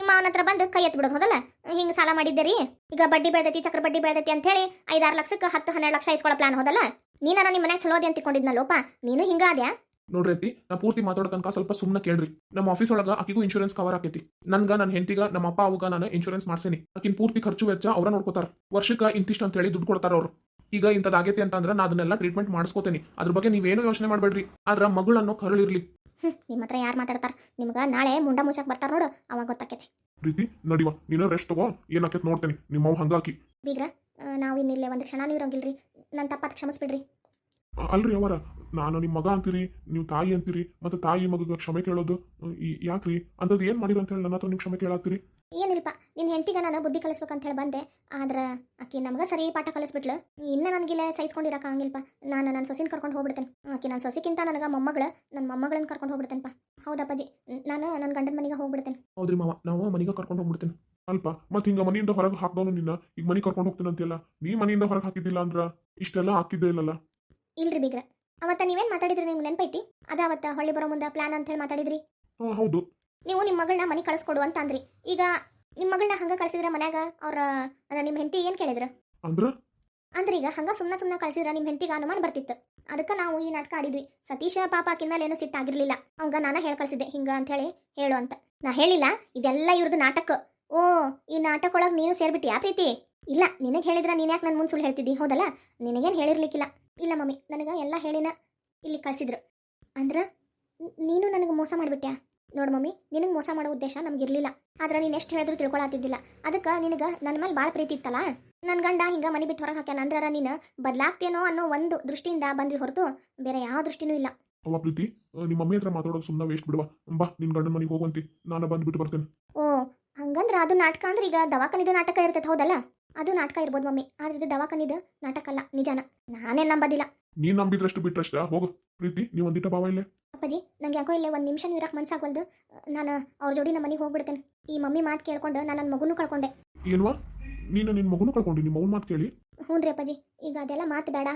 ನಿಮ್ಮ ಅವನ ಹತ್ರ ಬಂದು ಕೈ ಎತ್ಬಿಡೋದು ಹೋದಲ್ಲ ಹಿಂಗ ಸಾಲ ಮಾಡಿದ್ದೆ ರೀ. ಈಗ ಬಡ್ಡಿ ಬೆಳ್ದೈತಿ ಚಕ್ರ ಬಡ್ಡಿ ಬೆಳ್ದೈತಿ ಅಂತ ಹೇಳಿ ಐದಾರು ಲಕ್ಷಕ್ಕೆ ಹತ್ತು ಹನ್ನೆರಡು ಲಕ್ಷ ಇಸ್ಕೊಳ್ಳೋ ಪ್ಲಾನ್ ಹೋದಲ್ಲ? ನೀನ ನಿಮ್ಮ ಮನ್ಯಾಗ ಚಲೋದಿ ಅಂತ ನೀನು ನೀನು ಹಿಂಗಾದ್ಯಾ
ನೋಡ್ರಿ ಅತ್ತಿ ನಾ ಪೂರ್ತಿ ಮಾತಾಡೋ ತನಕ ಸ್ವಲ್ಪ ಸುಮ್ಮನೆ ಕೇಳ್ರಿ. ನಮ್ಮ ಆಫೀಸ್ ಒಳಗ ಆಕಿಗೂ ಇನ್ಶೂರೆನ್ಸ್ ಕವರ್ ಆಕೈತಿ. ನನ್ಗ ನನ್ನ ಹೆಂಡತಿಗ ನಮ್ಮ ಅಪ್ಪ ಅವಾಗ ನಾನು ಇನ್ಶೂರೆನ್ಸ್ ಮಾಡ್ಸೇನಿ. ಆಕಿನ ಪೂರ್ತಿ ಖರ್ಚು ವೆಚ್ಚ ಅವ್ರ ನೋಡ್ಕೋತಾರ. ವರ್ಷಕ್ಕ ಇಂತಿಷ್ಟು ಅಂತ ಹೇಳಿ ದುಡ್ಡು ಕೊಡ್ತಾರ ಅವ್ರು. ಈಗ ಇಂಥದ್ದಾಗೈತಿ ಅಂತಂದ್ರೆ ನಾ ಅದನ್ನೆಲ್ಲ ಟ್ರೀಟ್ಮೆಂಟ್ ಮಾಡಿಸ್ಕೋತೇನೆ. ಅದ್ರ ಬಗ್ಗೆ ನೀವೇನು ಯೋಚನೆ ಮಾಡಬೇಡ್ರಿ. ಆದ್ರ ಮಗಳನ್ನು ಕರಳಿರ್ಲಿ.
ಹ್ಮ್ ನಿಮ್ಮ ಹತ್ರ ಯಾರು ಮಾತಾಡ್ತಾರ? ನಿಮ್ಗ ನಾಳೆ ಮುಂಡ ಮುಚ್ಚಕ್ ಬರ್ತಾರ ನೋಡು ಅವಾಗ ಗೊತ್ತಾಕೈತಿ.
ಪ್ರೀತಿ ನಡಿವ ನೀನು ರೆಸ್ಟ್ ತಗೋ ಏನಾಕೈತಿ ನೋಡ್ತೇನೆ ನಿಮ್ಮ ಹಂಗಾಕಿ.
ಬೀಗ್ರ ನಾವು ಇನ್ನಿಲ್ಲೇ ಒಂದು ಕ್ಷಣ ಇರೋಂಗಿಲ್ರಿ ನನ್ನ ತಪ್ಪ ಕ್ಷಮಿಸ್ಬಿಡ್ರಿ.
ಅಲ್ರಿ ಅವರ ನಾನು ನಿಮ್ಮ ಮಗ ಅಂತೀರಿ ನೀವು ತಾಯಿ ಅಂತೀರಿ ಮತ್ತೆ ತಾಯಿ ಮಗಗ ಕ್ಷಮೆ ಕೇಳೋದು ಈ- ಯಾಕ್ರಿ? ಅಂತದ್ ಏನ್ ಮಾಡಿರಿ ಅಂತ ಹೇಳಿ ನನ್ನ ಹತ್ರ ನೀವು ಕ್ಷಮೆ ಕೇಳಾತ್ತೀರಿ?
ಏನಿಲ್ಪ ನಿನ್ನ ಹೆಂಡತಿಗೆ ನಾನು ಬುದ್ಧಿ ಕಲಿಸ್ಬೇಕಂತ ಹೇಳಿ ಬಂದೆ. ಆದ್ರೆ ಆಕಿ ನಮ್ಗೆ ಸರಿ ಪಾಠ ಕಲಿಸ್ಬಿಟ್ಲು. ಇನ್ನು ನನಗಿಲ್ಲ ಸಹಿಸ್ಕೊಂಡಿರಕ ಹಂಗಿಲ್ಪ ನಾನು ನನ್ನ ಸೊಸಿನ ಕರ್ಕೊಂಡು ಹೋಗ್ಬಿಡ್ತೇನೆ. ಆಕಿ ನನ್ನ ಸೊಸಿಕ್ಕಿಂತ ನನಗೆ ಮೊಮ್ಮಗಳು ನನ್ನ ಮೊಮ್ಮಗಳನ್ನ ಕರ್ಕೊಂಡು ಹೋಗ್ಬಿಡ್ತೇನೆ ಹೌದಪ್ಪಾಜಿ ನಾನು ನನ್ನ ಗಂಡನ ಮನೆಗೆ ಹೋಗ್ಬಿಡ್ತೇನೆ.
ಹೌದ್ರಿ ಮಾವ ನಾವು ಮನೆಗೆ ಕರ್ಕೊಂಡು ಹೋಗ್ಬಿಡ್ತೇನೆ.
ಅಲ್ಪ ಮತ್ತೆ ಹಿಂಗ ಮನೆಯಿಂದ ಹೊರಗೆ ಹಾಕ್ದವನು ನಿನ್ನ ಈಗ ಮನೆ ಕರ್ಕೊಂಡು ಹೋಗ್ತೇನೆ ಅಂತಿಲ್ಲ ನೀ ಮನೆಯಿಂದ ಹೊರಗೆ ಹಾಕಿದ್ದಿಲ್ಲ ಅಂದ್ರ ಇಷ್ಟೆಲ್ಲ ಹಾಕಿದ್ದೇ ಇಲ್ಲಲ್ಲ?
ಇಲ್ರಿ ಬೀಗ್ರ. ಅವತ್ತ ನೀವೇನ್ ಮಾತಾಡಿದ್ರಿ ನಿಮ್ಗೆ ನೆನಪೈತಿ? ಅದ ಅವತ್ತ ಹೊಳ್ಳಿ ಬರೋ ಮುಂದೆ ಪ್ಲಾನ್ ಅಂತ ಹೇಳಿ ಮಾತಾಡಿದ್ರಿ?
ಹೌದು.
ನೀವು ನಿಮ್ಮ ಮಗಳನ್ನ ಮನೆ ಕಳಿಸ್ಕೊಡು ಅಂತ ಅಂದ್ರಿ. ಈಗ ನಿಮ್ಮ ಮಗಳನ್ನ ಹಂಗ ಕಳ್ಸಿದ್ರ ಮನ್ಯಾಗ ಅವ್ರ ನಿಮ್ಮ ಹೆಂಡತಿ ಏನು ಕೇಳಿದ್ರು?
ಅಂದ್ರ?
ಅಂದ್ರೆ ಈಗ ಹಂಗ ಸುಮ್ಮನೆ ಸುಮ್ಮನೆ ಕಳ್ಸಿದ್ರ ನಿಮ್ಮ ಹೆಂಡತಿಗೆ ಅನುಮಾನ ಬರ್ತಿತ್ತು. ಅದಕ್ಕೆ ನಾವು ಈ ನಾಟಕ ಆಡಿದ್ವಿ. ಸತೀಶ ಪಾಪ ಆಕಿನ ಮೇಲೆ ಏನು ಸಿಟ್ಟಾಗಿರ್ಲಿಲ್ಲ ಅವಂಗ ನಾನು ಹೇಳಿ ಕಳ್ಸಿದ್ದೆ. ಹಿಂಗ ಅಂತ ಹೇಳಿ ಹೇಳು ಅಂತ. ನಾ ಹೇಳಿಲ್ಲ ಇದೆಲ್ಲ ಇವ್ರದ್ದು ನಾಟಕ. ಓ ಈ ನಾಟಕ ಒಳಗೆ ನೀನು ಸೇರ್ಬಿಟ್ಟಿಯಾ ಪ್ರೀತಿ? ಇಲ್ಲ ನಿನಗೆ ಹೇಳಿದ್ರ ನೀನು ಯಾಕೆ ನನ್ನ ಸುಳ್ಳು ಹೇಳ್ತಿದ್ದಿ? ಹೌದಲ್ಲ? ನಿನಗೇನು ಹೇಳಿರ್ಲಿಕ್ಕಿಲ್ಲ. ಇಲ್ಲ ಮಮ್ಮಿ ನನಗೆ ಎಲ್ಲ ಹೇಳಿನ ಇಲ್ಲಿ ಕಳ್ಸಿದ್ರು. ಅಂದ್ರೆ ನೀನು ನನಗೆ ಮೋಸ ಮಾಡಿಬಿಟ್ಯಾ? ನೋಡು ಮಮ್ಮಿ ನಿನಗೆ ಮೋಸ ಮಾಡೋ ಉದ್ದೇಶ ನಮ್ಗಿರ್ಲಿಲ್ಲ ಆದ್ರೆ ನೀನು ಎಷ್ಟು ಹೇಳಿದ್ರು ತಿಳ್ಕೊಳತಿದ್ದಿಲ್ಲ. ಅದಕ್ಕೆ ನಿನಗೆ ನನ್ನ ಮೇಲೆ ಭಾಳ ಪ್ರೀತಿ ಇತ್ತಲ್ಲ? ನನ್ನ ಗಂಡ ಹಿಂಗ ಮನೆ ಬಿಟ್ಟು ಹೊರಗೆ ಹಾಕ್ಯಾನ ಅಂದ್ರ ನೀನು ಬದಲಾಗ್ತೇನೋ ಅನ್ನೋ ಒಂದು ದೃಷ್ಟಿಯಿಂದ ಬಂದ್ವಿ ಹೊರತು ಬೇರೆ ಯಾವ ದೃಷ್ಟಿನೂ ಇಲ್ಲ.
ಅವ ಪ್ರೀತಿ ನಿಮ್ಮ ಮಮ್ಮಿ ಹತ್ರ ಮಾತಾಡೋದು ಸುಮ್ಮನೆ ವೇಸ್ಟ್ ಬಿಡುವ. ಬಾ ನಿನ್ನ ಗಂಡನ ಮನೆಗೆ ಹೋಗಂತಿ ನಾನು ಬಂದ್ಬಿಟ್ಟು ಬರ್ತೇನೆ.
ಓ ಹಂಗಂದ್ರ ಅದು ನಾಟಕ ಅಂದ್ರೆ ಈಗ ದವಾಖಾನಿದು ನಾಟಕ ಇರ್ತೈತೆ ಹೌದಲ್ಲ? ಅದು ನಾಟಕ ಇರ್ಬೋದು ಮಮ್ಮಿ ಆದ್ರೆ ಇದು ದವಾಖಾನಿದು ನಾಟಕ ಅಲ್ಲ ನಿಜಾನ. ನಾನೇ ನಂಬದಿಲ್ಲ.
ನೀನ್ ನಂಬಿದ್ರಷ್ಟು ಬಿಟ್ರಷ್ಟ? ಹೋಗು. ಪ್ರೀತಿ ನೀವು ಒಂದಿಟ ಬಾವ ಇಲ್ಲೇ.
ಅಪ್ಪಾಜಿ ನಂಗೆ ಯಾಕೋ ಇಲ್ಲೇ ಒಂದು ನಿಮಿಷ ಇರಕ್ಕೆ ಮನ್ಸಾಗವಲ್ದು. ನಾನು ಅವ್ರ ಜೋಡಿ ನಮ್ಮ ಮನೆಗೆ ಹೋಗ್ಬಿಡ್ತೇನೆ. ಈ ಮಮ್ಮಿ ಮಾತು ಕೇಳ್ಕೊಂಡು ನಾನು ನನ್ನ ಮಗುನೂ ಕಳ್ಕೊಂಡೆ.
ಏನ್ವಾ? ನೀನು ನಿನ್ನ ಮಗುನು ಕಳ್ಕೊಂಡು ನಿಮ್ಮ ಮಗು ಮಾತು ಕೇಳಿ.
ಹ್ಞೂ ರೀ ಅಪ್ಪಾಜಿ ಈಗ ಅದೆಲ್ಲ ಮಾತು ಬೇಡ.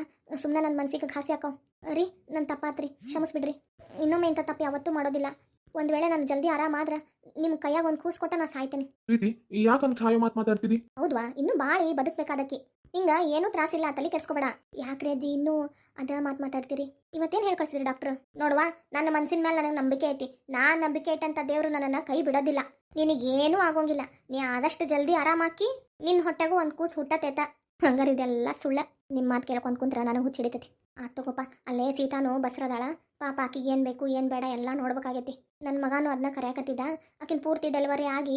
ಸುಮ್ಮನೆ ನನ್ನ ಮನಸ್ಸಿಗೆ ಘಾಸಿ ಹಾಕೋ ರೀ ನನ್ನ ತಪ್ಪಾತ್ರಿ ಕ್ಷಮಿಸ್ಬಿಡ್ರಿ. ಇನ್ನೊಮ್ಮೆ ಇಂಥ ತಪ್ಪು ಯಾವತ್ತೂ ಮಾಡೋದಿಲ್ಲ. ಒಂದು ವೇಳೆ ನಾನು ಜಲ್ದಿ ಆರಾಮಾದ್ರೆ ನಿಮ್ಮ ಕೈಯಾಗ ಒಂದು ಕೂಸ್ ಕೊಟ್ಟ ನಾನು ಸಾಯ್ತೇನೆ.
ಪ್ರೀತಿ ಯಾಕಂತ ಸಾಯೋ ಮಾತು
ಹೌದ್ವಾ ಇನ್ನೂ ಬಾಳಿ ಬದುಕ್ಬೇಕಾದಕ್ಕಿ. ಹಿಂಗ ಏನೂ ತ್ರಾಸಿಲ್ಲ ತಲೆ ಕೆಡ್ಸ್ಕೊಬೇಡ. ಯಾಕ್ರಿ ಅಜ್ಜಿ, ಇನ್ನೂ ಅದ ಮಾತು ಮಾತಾಡ್ತೀರಿ? ಇವತ್ತೇನು ಹೇಳಿ ಕಳ್ಸಿದ್ರಿ ಡಾಕ್ಟ್ರು ನೋಡುವ, ನನ್ನ ಮನ್ಸಿನ ಮೇಲೆ ನನಗೆ ನಂಬಿಕೆ ಐತಿ. ನಾ ನಂಬಿಕೆ ಇಟ್ಟಂತ ದೇವರು ನನ್ನನ್ನು ಕೈ ಬಿಡೋದಿಲ್ಲ. ನಿನಗೇನೂ ಆಗೋಂಗಿಲ್ಲ. ನೀ ಆದಷ್ಟು ಜಲ್ದಿ ಆರಾಮಾಕಿ ನಿನ್ನ ಹೊಟ್ಟೆಗೂ ಒಂದು ಕೂಸು ಹುಟ್ಟತೇತ ಹಂಗಾರೆ ಇದೆಲ್ಲ ಸುಳ್ಳ. ನಿಮ್ಮ ಮಾತು ಕೇಳ್ಕೊಂಡ್ ಕುಂತ್ರ ನನಗೆ ಹುಚ್ಚಿಡಿತೈತಿ. ಆತ್ ತಗೋಪ, ಅಲ್ಲೇ ಸೀತಾನು ಬಸ್ರದಾಳ. ಪಾಪ ಆಕಿಗೆ ಏನು ಬೇಕು, ಏನು ಬೇಡ ಎಲ್ಲ ನೋಡ್ಬೇಕಾಗೈತಿ. ನನ್ನ ಮಗನೂ ಅದನ್ನ ಕರೆಯಕತ್ತಿದ್ದ. ಆಕಿನ ಪೂರ್ತಿ ಡೆಲಿವರಿ ಆಗಿ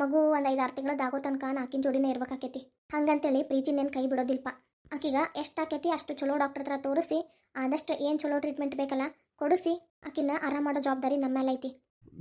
ಮಗು ಒಂದು ಐದಾರು ತಿಂಗಳದಾಗೋ ತನಕ ನಾ ಆಕಿನ ಜೋಡಿನೇ ಇರ್ಬೇಕಾಕೈತಿ. ಹಂಗಂತೇಳಿ ಪ್ರೀತಿನೇನು ಕೈ ಬಿಡೋದಿಲ್ಪ. ಆಕಿಗ ಎಷ್ಟಾಕೈತಿ ಅಷ್ಟು ಚಲೋ ಡಾಕ್ಟರ್ ಹತ್ರ ತೋರಿಸಿ, ಆದಷ್ಟು ಏನು ಚಲೋ ಟ್ರೀಟ್ಮೆಂಟ್ ಬೇಕಲ್ಲ ಕೊಡಿಸಿ, ಆಕಿನ ಆರಾಮ ಮಾಡೋ ಜವಾಬ್ದಾರಿ ನಮ್ಮ ಮೇಲೆ ಐತಿ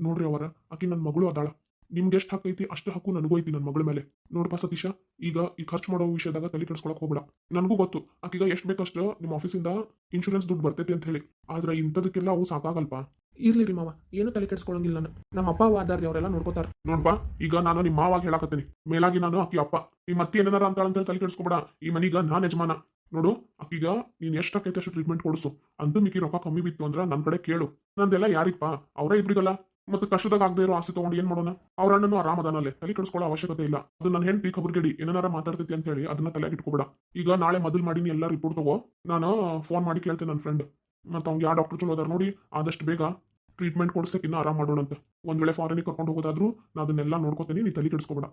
ನೋಡ್ರಿ ಅವರ ಆಕಿ ನನ್ನ ಮಗಳು ಅದಾಳ. ನಿಮ್ಗೆ ಎಷ್ಟು ಹಕ್ಕೈತಿ ಅಷ್ಟು ಹಕ್ಕು ನನಗೂ ಐತಿ ನನ್ನ ಮಗಳ ಮೇಲೆ. ನೋಡಪ್ಪ ಸತೀಶ ಈಗ ಈ ಖರ್ಚು ಮಾಡೋ ವಿಷಯದಾಗ ತಲೆ ಕೆಡಿಸ್ಕೊಳಕ್ ಹೋಗ್ಬೇಡ. ನನಗೂ ಗೊತ್ತು ಆಕೀಗ ಎಷ್ಟು ಬೇಕಷ್ಟು ನಿಮ್ಮ ಆಫೀಸಿಂದ ಇನ್ಶೂರೆನ್ಸ್ ದುಡ್ಡು ಬರ್ತೈತಿ ಅಂತ ಹೇಳಿ. ಆದ್ರೆ ಇಂಥದಕ್ಕೆಲ್ಲ ಅವು ಸಾಕಾಗಲ್ಪ?
ಇರ್ಲಿ ರೀ ಮಾವ ಏನು ತಲೆ ಕೆಡಿಸ್ಕೊಳಂಗಿಲ್ಲ ನಾನು. ನಮ್ಮ ಅಪ್ಪ ಅದಾರ್ರಿ ಅವರೆಲ್ಲ ನೋಡ್ಕೋತಾರ.
ನೋಡ್ಪ ಈಗ ನಾನು ನಿಮ್ಮ ಮಾವಾಗ ಹೇಳಾಕತ್ತೀನಿ. ಮೇಲಾಗಿ ನಾನು ಆಕಿ ಅಪ್ಪ. ನಿಮ್ಮ ಮತ್ತೆ ಏನಾರ ಅಂತ ಅಂತೇಳಿ ತಲೆ ಕೆಡ್ಸ್ಕೊಬೇಡ. ಈ ಮನೀಗ ನಾನ್ ಯಜಮಾನ. ನೋಡು ಆಕೀಗ ನೀನ್ ಎಷ್ಟು ಆಕೈತೆ ಅಷ್ಟು ಟ್ರೀಟ್ಮೆಂಟ್ ಕೊಡಿಸು. ಅಂತೂ ಮಿಕ್ಕಿ ರೊಕ್ಕ ಕಮ್ಮಿ ಬಿತ್ತು ಅಂದ್ರೆ ನನ್ನ ಕಡೆ ಕೇಳು. ನಂದೆಲ್ಲ ಯಾರಿಗಪ್ಪ ಅವರೇ ಇಬ್ರಿಗಲ್ಲ? ಮತ್ತೆ ಕಷ್ಟದಾಗ ಆಗದೆ ಇರೋ ಆಸೆ ತಗೊಂಡು ಏನ್ ಮಾಡೋಣ? ಅವ್ರ ಅಣ್ಣನು ಆರಾಮದಾನಲ್ಲೇ ತಲೆ ಕೆಡಿಸ್ಕೊಳ್ಳೋ ಅವಶ್ಯಕತೆ ಇಲ್ಲ. ಅದು ನನ್ನ ಹೆಂಡತಿ ಖಬರ್ಗಡಿ ಏನಾರ ಮಾತಾಡ್ತೈತಿ ಅಂತ ಹೇಳಿ ಅದನ್ನ ತಲೆ ಇಟ್ಕೋಬೇಡ. ಈಗ ನಾಳೆ ಮೊದಲು ಮಾಡಿ ಎಲ್ಲ ರಿಪೋರ್ಟ್ ತಗೋ. ನಾನು ಫೋನ್ ಮಾಡಿ ಕೇಳ್ತೇನೆ ನನ್ನ ಫ್ರೆಂಡ್ ಮತ್ತೆ ಅವ್ಗೆ ಯಾವ ಡಾಕ್ಟರ್ ಚಲೋ ಅದಾರ ನೋಡಿ ಆದಷ್ಟು ಬೇಗ ಟ್ರೀಟ್ಮೆಂಟ್ ಕೊಡ್ಸಕ್ಕೆ ಇನ್ನ ಆರಾಮ ಮಾಡೋಣ ಅಂತ. ಒಂದ್ ವೇಳೆ ಫಾರಿನಿಗೆ ಕರ್ಕೊಂಡು ಹೋಗೋದಾದ್ರೂ ನಾ ಅದನ್ನೆಲ್ಲ ನೋಡ್ಕೋತೀನಿ ನೀ ತಲೆ ಕೆಡಿಸ್ಕೋಬೇಡ.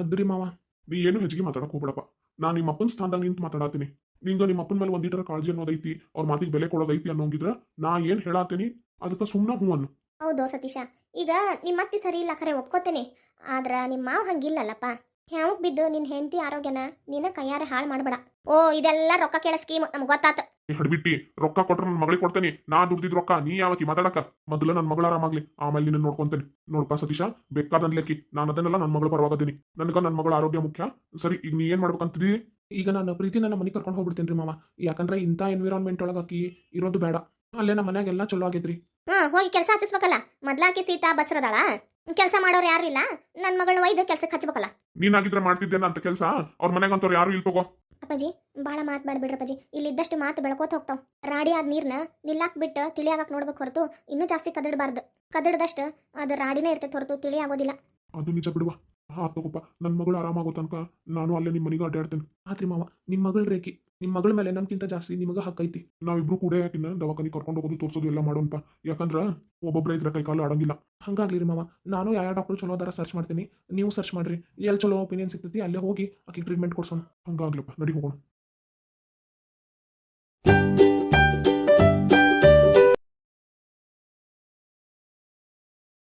ಅದ್ರಿ ಮಾವ.
ನೀ ಏನು ಹೆಚ್ಚಿಗೆ ಮಾತಾಡಕ್ ಹೋಗ್ಬೇಡಪ್ಪ. ನಾನು ನಿಮ್ಮ ಅಪ್ಪನ ಸ್ಥಾನದಾಗ ನಿಂತು ಮಾತಾಡತೀನಿ. ನಿಂಗ ನಿಮ್ಮ ಅಪ್ಪನ ಮೇಲೆ ಒಂದಿಟರ ಕಾಳಜಿ ಅನ್ನೋದೈತಿ ಅವ್ರ ಮಾತಿಗೆ ಬೆಲೆ ಕೊಡೋದೈತಿ ಅನ್ನೋಂಗಿದ್ರ ನಾ ಏನ್ ಹೇಳಾತೀನಿ ಅದಕ್ಕೆ ಸುಮ್ಮನೆ ಹೂ ಅನ್ನು.
ಹೌದು ಸತೀಶ. ಈಗ ನಿಮ್ಮ ಅತ್ತಿ ಸರಿ ಇಲ್ಲ ಖರೆ ಒಪ್ಕೋತೇನೆ. ಆದ್ರ ನಿಮ್ಮ ಮಾವ ಹಂಗಿಲ್ಲಲ್ಲಪ್ಪ. ಹ್ಯಾವಕ್ ಬಿದ್ದು ನಿನ್ನ ಹೆಂಡತಿ ಆರೋಗ್ಯನ ನೀನ ಕೈಯಾರೆ ಹಾಳು ಮಾಡಬೇಡ. ಓ ಇದೆಲ್ಲ ರೊಕ್ಕ ಕೇಳ ಸ್ಕೀಮ್ ನಮ್ಗೆ ಗೊತ್ತಾತ.
ನೀ ಹಡ್ಬಿಟ್ಟಿ ರೊಕ್ಕ ಕೊಟ್ರೆ ನನ್ನ ಮಗಳಿಗೆ ಕೊಡ್ತೇನೆ. ನಾ ದುಡ್ದಿದ್ ರೊಕ್ಕ ನೀ ಯಾವತ್ತಿ ಮಾತಾಡಕ? ಮೊದಲು ನನ್ನ ಮಗಳ ಆರಾಮಾಗ್ಲಿ. ಆಮೇಲೆ ನಿನ್ನ ನೋಡ್ಕೊಂತೇನೆ. ನೋಡ್ಪ ಸತೀಶ ಬೇಕಾದಂದ್ಲೆಕ್ಕಿ ನಾನು ಅದನ್ನೆಲ್ಲ ನನ್ನ ಮಗಳ ಪರವಾಗದೀನಿ ನನಗ ನನ್ನ ಮಗಳ ಆರೋಗ್ಯ ಮುಖ್ಯ. ಸರಿ ಈಗ ನೀ ಏನ್ ಮಾಡ್ಬೇಕಂತಿದ್ದೀ?
ಈಗ ನಾನು ಪ್ರೀತಿ ನನ್ನ ಮನೆ ಕರ್ಕೊಂಡು ಹೋಗ್ಬಿಡ್ತೀನಿ ರೀ ಮಾವ. ಯಾಕಂದ್ರೆ ಇಂಥ ಎನ್ವಿರಾನ್ಮೆಂಟ್ ಒಳಗೆ ಆಕಿ ಇರೋದು ಬೇಡ. ಅಲ್ಲೇ ನಮ್ಮ ಮನ್ಯಾಗೆಲ್ಲ ಚಲೋ ಆಗೈತ್ರಿ.
ಹಾ ಹೋಗಿ ಕೆಲಸ ಹಚ್ಚಿಸ್ಬೇಕಲ್ಲ. ಮೊದ್ಲಾಕಿ ಸೀತಾ ಬಸ್ರದಾಳ. ಕೆಲಸ ಮಾಡೋರು ಯಾರು ಇಲ್ಲ? ನನ್ನ ಮಗಳನ್ನ ಒಯ್ದು ಕೆಲಸಕ್ಕೆ ಹಚ್ಚಬೇಕಲ್ಲ
ನೀನಾಗಿದ್ರೆ ಮಾಡ್ತಿದ್ದೇನ ಅಂತ ಕೆಲಸ? ಅವ್ರ ಮನೆಗಂತವ್ರು ಯಾರು ಇಲ್ಲ ತಗೋ.
ಅಪ್ಪಾಜಿ ಭಾಳ ಮಾತು ಮಾಡ್ಬಿಡ್ರಿ ಅಪ್ಪಾಜಿ. ಇಲ್ಲಿದ್ದಷ್ಟು ಮಾತು ಬೆಳಕೋತ ಹೋಗ್ತಾವ. ರಾಡಿ ಆದ ನೀರ್ನ ನಿಲ್ಲಾಕ್ ಬಿಟ್ಟು ತಿಳಿಯಾಗಕ್ ನೋಡ್ಬೇಕು ಹೊರತು ಇನ್ನೂ ಜಾಸ್ತಿ ಕದಡಬಾರ್ದು. ಕದಡದಷ್ಟು ಅದು ರಾಡಿನೇ ಇರ್ತೈತೆ ಹೊರತು ತಿಳಿ ಆಗೋದಿಲ್ಲ.
ಅದು ನಿಜ ಬಿಡುವ. ಹಾ ತಗೋಪ್ಪ. ನನ್ನ ಮಗಳು ಆರಾಮಾಗೋ ತನಕ ನಾನು ಅಲ್ಲೇ ನಿಮ್ಮ ಮನೆಗೆ ಅಡ್ಡಾಡ್ತೇನೆ
ಆತ್ರಿ ಮಾವ ನಿಮ್ಮ ಮಗಳ ರೇಖಿ. ನಿಮ್ಮ ಮಗಳ ಮೇಲೆ ನಮ್ಕಿಂತ ಜಾಸ್ತಿ ನಿಮಗೆ ಹಕ್ಕೈತಿ
ನಾವಿಬ್ರು ಕೂಡ ಯಾಕಿನ್ನ ದವಾಖಾನಿ ಕರ್ಕೊಂಡು ಹೋಗೋದು ತೋರ್ಸೋದು ಎಲ್ಲ ಮಾಡೋಣಪ್ಪ ಯಾಕಂದ್ರ ಒಬ್ಬೊಬ್ಬರ ಇದ್ರೆ ಕೈ ಕಾಲು ಆಡಂಗಿಲ್ಲ.
ಹಂಗಾಗ್ಲಿ ರೀ ಮಾವ, ನಾನು ಯಾವ ಡಾಕ್ಟರ್ ಚಲೋ ಅದಾರ ಸರ್ಚ್ ಮಾಡ್ತೀನಿ. ನೀವು ಸರ್ಚ್ ಮಾಡ್ರಿ. ಎಲ್ಲಿ ಚಲೋ ಒಪಿನಿಯನ್ ಸಿಗ್ತೈತಿ, ಅಲ್ಲೇ ಹೋಗಿ ಆಕೆ ಟ್ರೀಟ್ಮೆಂಟ್ ಕೊಡ್ಸೋಣ.
ಹಂಗಾಗ್ಲಪ್ಪ, ನಡಿ ಹೋಗೋಣ.